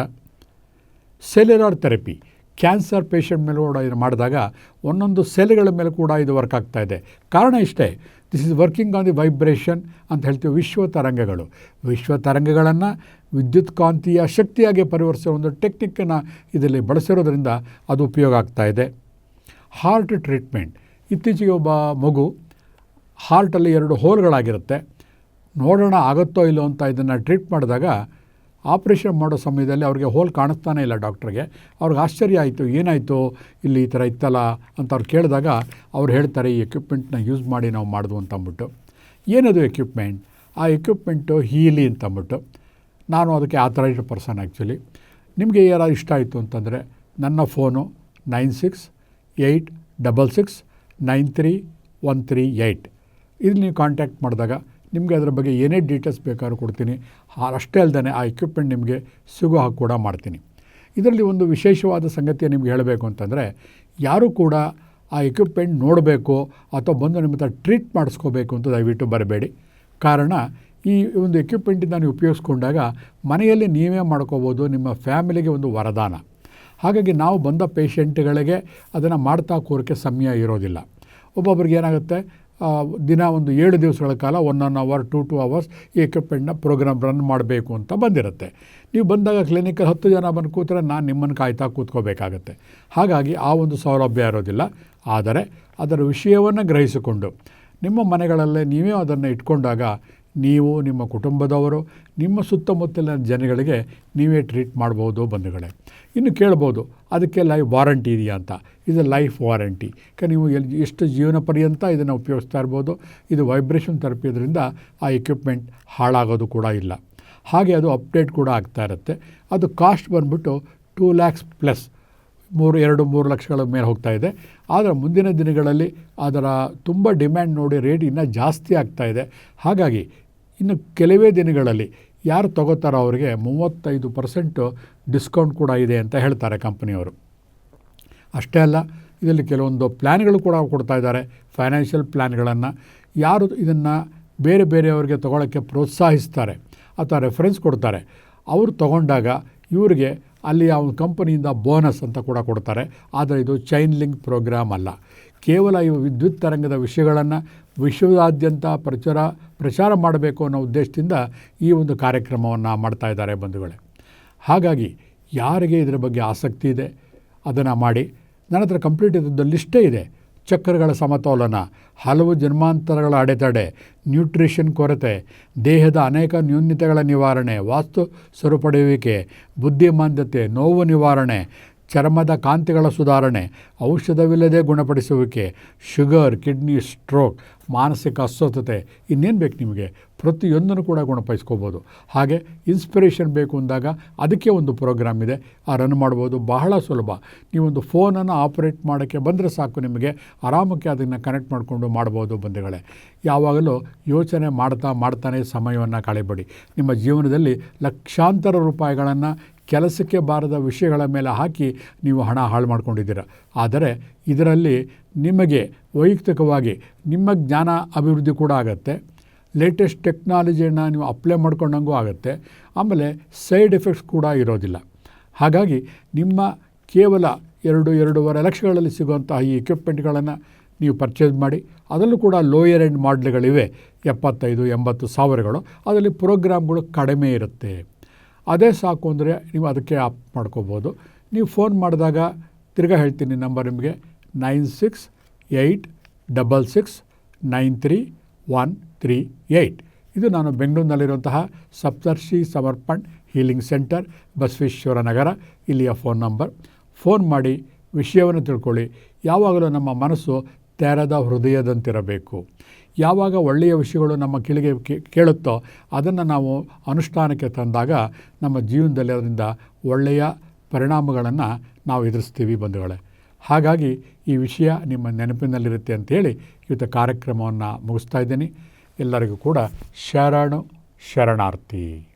ಸೆಲ್ಯುಲಾರ್ ಥೆರಪಿ ಕ್ಯಾನ್ಸರ್ ಪೇಷಂಟ್ ಮೇಲೆ ಕೂಡ ಇದು ಮಾಡಿದಾಗ ಒಂದೊಂದು ಸೆಲ್ಗಳ ಮೇಲೆ ಕೂಡ ಇದು ವರ್ಕ್ ಆಗ್ತಾ ಇದೆ. ಕಾರಣ ಇಷ್ಟೇ this is working on the vibration ಅಂತ ಹೇಳ್ತೀವಿ ವಿಶ್ವ ತರಂಗಗಳು. ವಿಶ್ವ ತರಂಗಗಳನ್ನು ವಿದ್ಯುತ್ ಕಾಂತೀಯ ಶಕ್ತಿಯಾಗಿ ಪರಿವರ್ತಿಸೋ ಒಂದು ಟೆಕ್ನಿಕ್ಕನ್ನು ಇದರಲ್ಲಿ ಬಳಸಿರೋದ್ರಿಂದ ಅದು ಉಪಯೋಗ ಆಗ್ತಾ ಇದೆ. ಹಾರ್ಟ್ ಟ್ರೀಟ್ಮೆಂಟ್ ಇತ್ತೀಚೆಗೆ ಒಬ್ಬ ಮಗು ಹಾರ್ಟಲ್ಲಿ ಎರಡು ಹೋಲ್ಗಳಾಗಿರುತ್ತೆ ನೋಡೋಣ ಆಗುತ್ತೋ ಇಲ್ಲೋ ಅಂತ ಇದನ್ನು ಟ್ರೀಟ್ ಮಾಡಿದಾಗ ಆಪ್ರೇಷನ್ ಮಾಡೋ ಸಮಯದಲ್ಲಿ ಅವ್ರಿಗೆ ಹೋಲ್ ಕಾಣಿಸ್ತಾನೆ ಇಲ್ಲ ಡಾಕ್ಟ್ರಿಗೆ. ಅವ್ರಿಗೆ ಆಶ್ಚರ್ಯ ಆಯಿತು, ಏನಾಯಿತು? ಇಲ್ಲಿ ಈ ಥರ ಇತ್ತಲ್ಲ ಅಂತ ಅವ್ರು ಕೇಳಿದಾಗ ಅವ್ರು ಹೇಳ್ತಾರೆ, ಈ ಎಕ್ವಿಪ್ಮೆಂಟ್ನ ಯೂಸ್ ಮಾಡಿ ನಾವು ಮಾಡಿದ್ವು ಅಂತಂದ್ಬಿಟ್ಟು ಏನದು ಎಕ್ವಿಪ್ಮೆಂಟ್ ಆ ಎಕ್ವಿಪ್ಮೆಂಟು ಹೀಲಿ ಅಂತ ಅಂದ್ಬಿಟ್ಟು. ನಾನು ಅದಕ್ಕೆ ಆಥರೈಸ್ಡ್ ಪರ್ಸನ್ ಆ್ಯಕ್ಚುಲಿ ನಿಮಗೆ ಯಾರು ಇಷ್ಟ ಆಯಿತು ಅಂತಂದರೆ ನನ್ನ phone nine six eight double six nine three one three eight. ಇದು ನೀವು ಕಾಂಟ್ಯಾಕ್ಟ್ ಮಾಡಿದಾಗ ನಿಮಗೆ ಅದರ ಬಗ್ಗೆ ಏನೇ ಡೀಟೇಲ್ಸ್ ಬೇಕಾದ್ರೂ ಕೊಡ್ತೀನಿ. ಅಷ್ಟೇ ಅಲ್ಲದೆ ಆ ಎಕ್ವಿಪ್ಮೆಂಟ್ ನಿಮಗೆ ಸಿಗೋ ಹಾಗೆ ಕೂಡ ಮಾಡ್ತೀನಿ. ಇದರಲ್ಲಿ ಒಂದು ವಿಶೇಷವಾದ ಸಂಗತಿಯ ನಿಮ್ಗೆ ಹೇಳಬೇಕು ಅಂತಂದರೆ, ಯಾರೂ ಕೂಡ ಆ ಎಕ್ವಿಪ್ಮೆಂಟ್ ನೋಡಬೇಕು ಅಥವಾ ಬಂದು ನಿಮ್ಮ ಹತ್ರ ಟ್ರೀಟ್ ಮಾಡಿಸ್ಕೋಬೇಕು ಅಂತ ದಯವಿಟ್ಟು ಬರಬೇಡಿ. ಕಾರಣ, ಈ ಒಂದು ಎಕ್ವಿಪ್ಮೆಂಟಿಂದ ನೀವು ಉಪಯೋಗಿಸ್ಕೊಂಡಾಗ ಮನೆಯಲ್ಲಿ ನೀವೇ ಮಾಡ್ಕೋಬೋದು, ನಿಮ್ಮ ಫ್ಯಾಮಿಲಿಗೆ ಒಂದು ವರದಾನ. ಹಾಗಾಗಿ ನಾವು ಬಂದ ಪೇಷಂಟ್ಗಳಿಗೆ ಅದನ್ನು ಮಾಡ್ತಾ ಕೂರಕ್ಕೆ ಸಮಯ ಇರೋದಿಲ್ಲ. ಒಬ್ಬೊಬ್ರಿಗೆ ಏನಾಗುತ್ತೆ ದಿನ ಒಂದು ಏಳು ದಿವಸಗಳ ಕಾಲ one one hour two two hours ಈ ಎಕ್ವಿಪ್ಮೆಂಟ್ನ ಪ್ರೋಗ್ರಾಮ್ ರನ್ ಮಾಡಬೇಕು ಅಂತ ಬಂದಿರುತ್ತೆ. ನೀವು ಬಂದಾಗ ಕ್ಲಿನಿಕಲ್ಲಿ ಹತ್ತು ಜನ ಬಂದು ಕೂತ್ರೆ ನಾನು ನಿಮ್ಮನ್ನು ಕಾಯ್ತಾ ಕೂತ್ಕೋಬೇಕಾಗತ್ತೆ. ಹಾಗಾಗಿ ಆ ಒಂದು ಸೌಲಭ್ಯ ಇರೋದಿಲ್ಲ. ಆದರೆ ಅದರ ವಿಷಯವನ್ನು ಗ್ರಹಿಸಿಕೊಂಡು ನಿಮ್ಮ ಮನೆಗಳಲ್ಲೇ ನೀವೇ ಅದನ್ನು ಇಟ್ಕೊಂಡಾಗ ನೀವು, ನಿಮ್ಮ ಕುಟುಂಬದವರು, ನಿಮ್ಮ ಸುತ್ತಮುತ್ತಲಿನ ಜನಗಳಿಗೆ ನೀವೇ ಟ್ರೀಟ್ ಮಾಡ್ಬೋದು ಬಂಧುಗಳೇ. ಇನ್ನು ಕೇಳ್ಬೋದು, ಅದಕ್ಕೆ ಲೈಫ್ ವಾರಂಟಿ ಇದೆಯಾ ಅಂತ. ಇದು ಲೈಫ್ ವಾರಂಟಿ. ಯಾಕೆ ನೀವು ಎಲ್ಲಿ ಎಷ್ಟು ಜೀವನ ಪರ್ಯಂತ ಇದನ್ನು ಉಪಯೋಗಿಸ್ತಾ ಇರ್ಬೋದು. ಇದು ವೈಬ್ರೇಷನ್ ಥೆರಪಿ ಇದರಿಂದ ಆ ಎಕ್ವಿಪ್ಮೆಂಟ್ ಹಾಳಾಗೋದು ಕೂಡ ಇಲ್ಲ. ಹಾಗೆ ಅದು ಅಪ್ಡೇಟ್ ಕೂಡ ಆಗ್ತಾ ಇರುತ್ತೆ. ಅದು ಕಾಸ್ಟ್ ಬಂದುಬಿಟ್ಟು ಟೂ ಲ್ಯಾಕ್ಸ್ ಪ್ಲಸ್ ಮೂರು, ಎರಡು, ಮೂರು ಲಕ್ಷಗಳ ಮೇಲೆ ಹೋಗ್ತಾ ಇದೆ. ಆದರೆ ಮುಂದಿನ ದಿನಗಳಲ್ಲಿ ಅದರ ತುಂಬ ಡಿಮ್ಯಾಂಡ್ ನೋಡಿ ರೇಟ್ ಇನ್ನೂ ಜಾಸ್ತಿ ಆಗ್ತಾ ಇದೆ. ಹಾಗಾಗಿ ಇನ್ನು ಕೆಲವೇ ದಿನಗಳಲ್ಲಿ ಯಾರು ತಗೋತಾರೋ ಅವರಿಗೆ ಮೂವತ್ತೈದು ಪರ್ಸೆಂಟು ಡಿಸ್ಕೌಂಟ್ ಕೂಡ ಇದೆ ಅಂತ ಹೇಳ್ತಾರೆ ಕಂಪನಿಯವರು. ಅಷ್ಟೇ ಅಲ್ಲ, ಇದರಲ್ಲಿ ಕೆಲವೊಂದು ಪ್ಲ್ಯಾನ್ಗಳು ಕೂಡ ಕೊಡ್ತಾ ಇದ್ದಾರೆ, ಫೈನಾನ್ಷಿಯಲ್ ಪ್ಲ್ಯಾನ್ಗಳನ್ನು ಯಾರು ಇದನ್ನು ಬೇರೆ ಬೇರೆಯವರಿಗೆ ತಗೊಳ್ಳೋಕ್ಕೆ ಪ್ರೋತ್ಸಾಹಿಸ್ತಾರೆ, ಅಥವಾ ರೆಫರೆನ್ಸ್ ಕೊಡ್ತಾರೆ, ಅವರು ತಗೊಂಡಾಗ ಇವರಿಗೆ ಅಲ್ಲಿ ಒಂದು ಕಂಪನಿಯಿಂದ ಬೋನಸ್ ಅಂತ ಕೂಡ ಕೊಡ್ತಾರೆ. ಆದರೆ ಇದು ಚೈನ್ ಲಿಂಕ್ ಪ್ರೋಗ್ರಾಮ್ ಅಲ್ಲ. ಕೇವಲ ಇವು ವಿದ್ಯುತ್ ತರಂಗದ ವಿಷಯಗಳನ್ನು ವಿಶ್ವದಾದ್ಯಂತ ಪ್ರಚಾರ ಪ್ರಚಾರ ಮಾಡಬೇಕು ಅನ್ನೋ ಉದ್ದೇಶದಿಂದ ಈ ಒಂದು ಕಾರ್ಯಕ್ರಮವನ್ನು ಮಾಡ್ತಾ ಇದ್ದಾರೆ ಬಂಧುಗಳೇ. ಹಾಗಾಗಿ ಯಾರಿಗೆ ಇದರ ಬಗ್ಗೆ ಆಸಕ್ತಿ ಇದೆ, ಅದನ್ನು ಮಾಡಿ. ನನ್ನ ಹತ್ರ ಕಂಪ್ಲೀಟ್ ಇದ್ದದ್ದು ಲಿಸ್ಟೇ ಇದೆ. ಚಕ್ರಗಳ ಸಮತೋಲನ, ಹಲವು ಜನ್ಮಾಂತರಗಳ ಅಡೆತಡೆ ನ್ಯೂಟ್ರಿಷನ್ ಕೊರತೆ, ದೇಹದ ಅನೇಕ ನ್ಯೂನ್ಯತೆಗಳ ನಿವಾರಣೆ, ವಾಸ್ತು ಸರಿಪಡೆಯುವಿಕೆ ಬುದ್ಧಿಮಾಂದ್ಯತೆ, ನೋವು ನಿವಾರಣೆ, ಚರ್ಮದ ಕಾಂತಿಗಳ ಸುಧಾರಣೆ, ಔಷಧವಿಲ್ಲದೆ ಗುಣಪಡಿಸುವಿಕೆ ಶುಗರ್ ಕಿಡ್ನಿ ಸ್ಟ್ರೋಕ್ ಮಾನಸಿಕ ಅಸ್ವಸ್ಥತೆ ಇನ್ನೇನು ಬೇಕು ನಿಮಗೆ? ಪ್ರತಿಯೊಂದನ್ನು ಕೂಡ ಗುಣಪಡಿಸ್ಕೋಬೋದು. ಹಾಗೆ ಇನ್ಸ್ಪಿರೇಷನ್ ಬೇಕು ಅಂದಾಗ ಅದಕ್ಕೆ ಒಂದು ಪ್ರೋಗ್ರಾಮ್ ಇದೆ. ಆ ರನ್ ಮಾಡ್ಬೋದು. ಬಹಳ ಸುಲಭ. ನೀವೊಂದು ಫೋನನ್ನು ಆಪ್ರೇಟ್ ಮಾಡೋಕ್ಕೆ ಬಂದರೆ ಸಾಕು ನಿಮಗೆ. ಆರಾಮಕ್ಕೆ ಅದನ್ನು ಕನೆಕ್ಟ್ ಮಾಡಿಕೊಂಡು ಮಾಡ್ಬೋದು ಬಂಧುಗಳೇ. ಯಾವಾಗಲೂ ಯೋಚನೆ ಮಾಡ್ತಾ ಮಾಡ್ತಾನೆ ಸಮಯವನ್ನು ಕಳೆಬೇಡಿ. ನಿಮ್ಮ ಜೀವನದಲ್ಲಿ ಲಕ್ಷಾಂತರ ರೂಪಾಯಿಗಳನ್ನು ಕೆಲಸಕ್ಕೆ ಬಾರದ ವಿಷಯಗಳ ಮೇಲೆ ಹಾಕಿ ನೀವು ಹಣ ಹಾಳು ಮಾಡ್ಕೊಂಡಿದ್ದೀರ. ಆದರೆ ಇದರಲ್ಲಿ ನಿಮಗೆ ವೈಯಕ್ತಿಕವಾಗಿ ನಿಮ್ಮ ಜ್ಞಾನ ಅಭಿವೃದ್ಧಿ ಕೂಡ ಆಗುತ್ತೆ. ಲೇಟೆಸ್ಟ್ ಟೆಕ್ನಾಲಜಿಯನ್ನು ನೀವು ಅಪ್ಲೈ ಮಾಡ್ಕೊಂಡಂಗೂ ಆಗುತ್ತೆ. ಆಮೇಲೆ ಸೈಡ್ ಎಫೆಕ್ಟ್ಸ್ ಕೂಡ ಇರೋದಿಲ್ಲ. ಹಾಗಾಗಿ ನಿಮ್ಮ ಕೇವಲ ಎರಡು, ಎರಡೂವರೆ ಲಕ್ಷಗಳಲ್ಲಿ ಸಿಗುವಂತಹ ಈ ಎಕ್ವಿಪ್ಮೆಂಟ್ಗಳನ್ನು ನೀವು ಪರ್ಚೇಸ್ ಮಾಡಿ, ಅದರಲ್ಲೂ ಕೂಡ ಲೋಯರ್ ಎಂಡ್ ಮಾಡ್ಲ್ಗಳಿವೆ ಎಪ್ಪತ್ತೈದು, ಎಂಬತ್ತು ಸಾವಿರಗಳು. ಅದರಲ್ಲಿ ಪ್ರೋಗ್ರಾಮ್ಗಳು ಕಡಿಮೆ ಇರುತ್ತೆ. ಅದೇ ಸಾಕು ಅಂದರೆ ನೀವು ಅದಕ್ಕೆ ಆಪ್ ಮಾಡ್ಕೋಬೋದು. ನೀವು ಫೋನ್ ಮಾಡಿದಾಗ ತಿರ್ಗಾ ಹೇಳ್ತೀನಿ ನಂಬರ್ ನಿಮಗೆ. Nine six eight double six nine three one three eight. ಇದು ನಾನು ಬೆಂಗಳೂರಿನಲ್ಲಿರುವಂತಹ ಸಪ್ತರ್ಷಿ ಸಮರ್ಪಣ್ ಹೀಲಿಂಗ್ ಸೆಂಟರ್, ಬಸವೇಶ್ವರ ನಗರ ಇಲ್ಲಿಯ ಫೋನ್ ನಂಬರ್. ಫೋನ್ ಮಾಡಿ ವಿಷಯವನ್ನು ತಿಳ್ಕೊಳ್ಳಿ. ಯಾವಾಗಲೂ ನಮ್ಮ ಮನಸ್ಸು ತೆರೆದ ಹೃದಯದಂತಿರಬೇಕು. ಯಾವಾಗ ಒಳ್ಳೆಯ ವಿಷಯಗಳು ನಮ್ಮ ಕಿಳಿಗೆ ಕೇಳುತ್ತೋ ಅದನ್ನು ನಾವು ಅನುಷ್ಠಾನಕ್ಕೆ ತಂದಾಗ ನಮ್ಮ ಜೀವನದಲ್ಲಿ ಅದರಿಂದ ಒಳ್ಳೆಯ ಪರಿಣಾಮಗಳನ್ನು ನಾವು ಎದುರಿಸ್ತೀವಿ ಬಂಧುಗಳೇ. ಹಾಗಾಗಿ ಈ ವಿಷಯ ನಿಮ್ಮ ನೆನಪಿನಲ್ಲಿರುತ್ತೆ ಅಂತೇಳಿ ಇವತ್ತು ಕಾರ್ಯಕ್ರಮವನ್ನು ಮುಗಿಸ್ತಾ ಇದ್ದೀನಿ. ಎಲ್ಲರಿಗೂ ಕೂಡ ಶರಣು, ಶರಣಾರ್ಥಿ.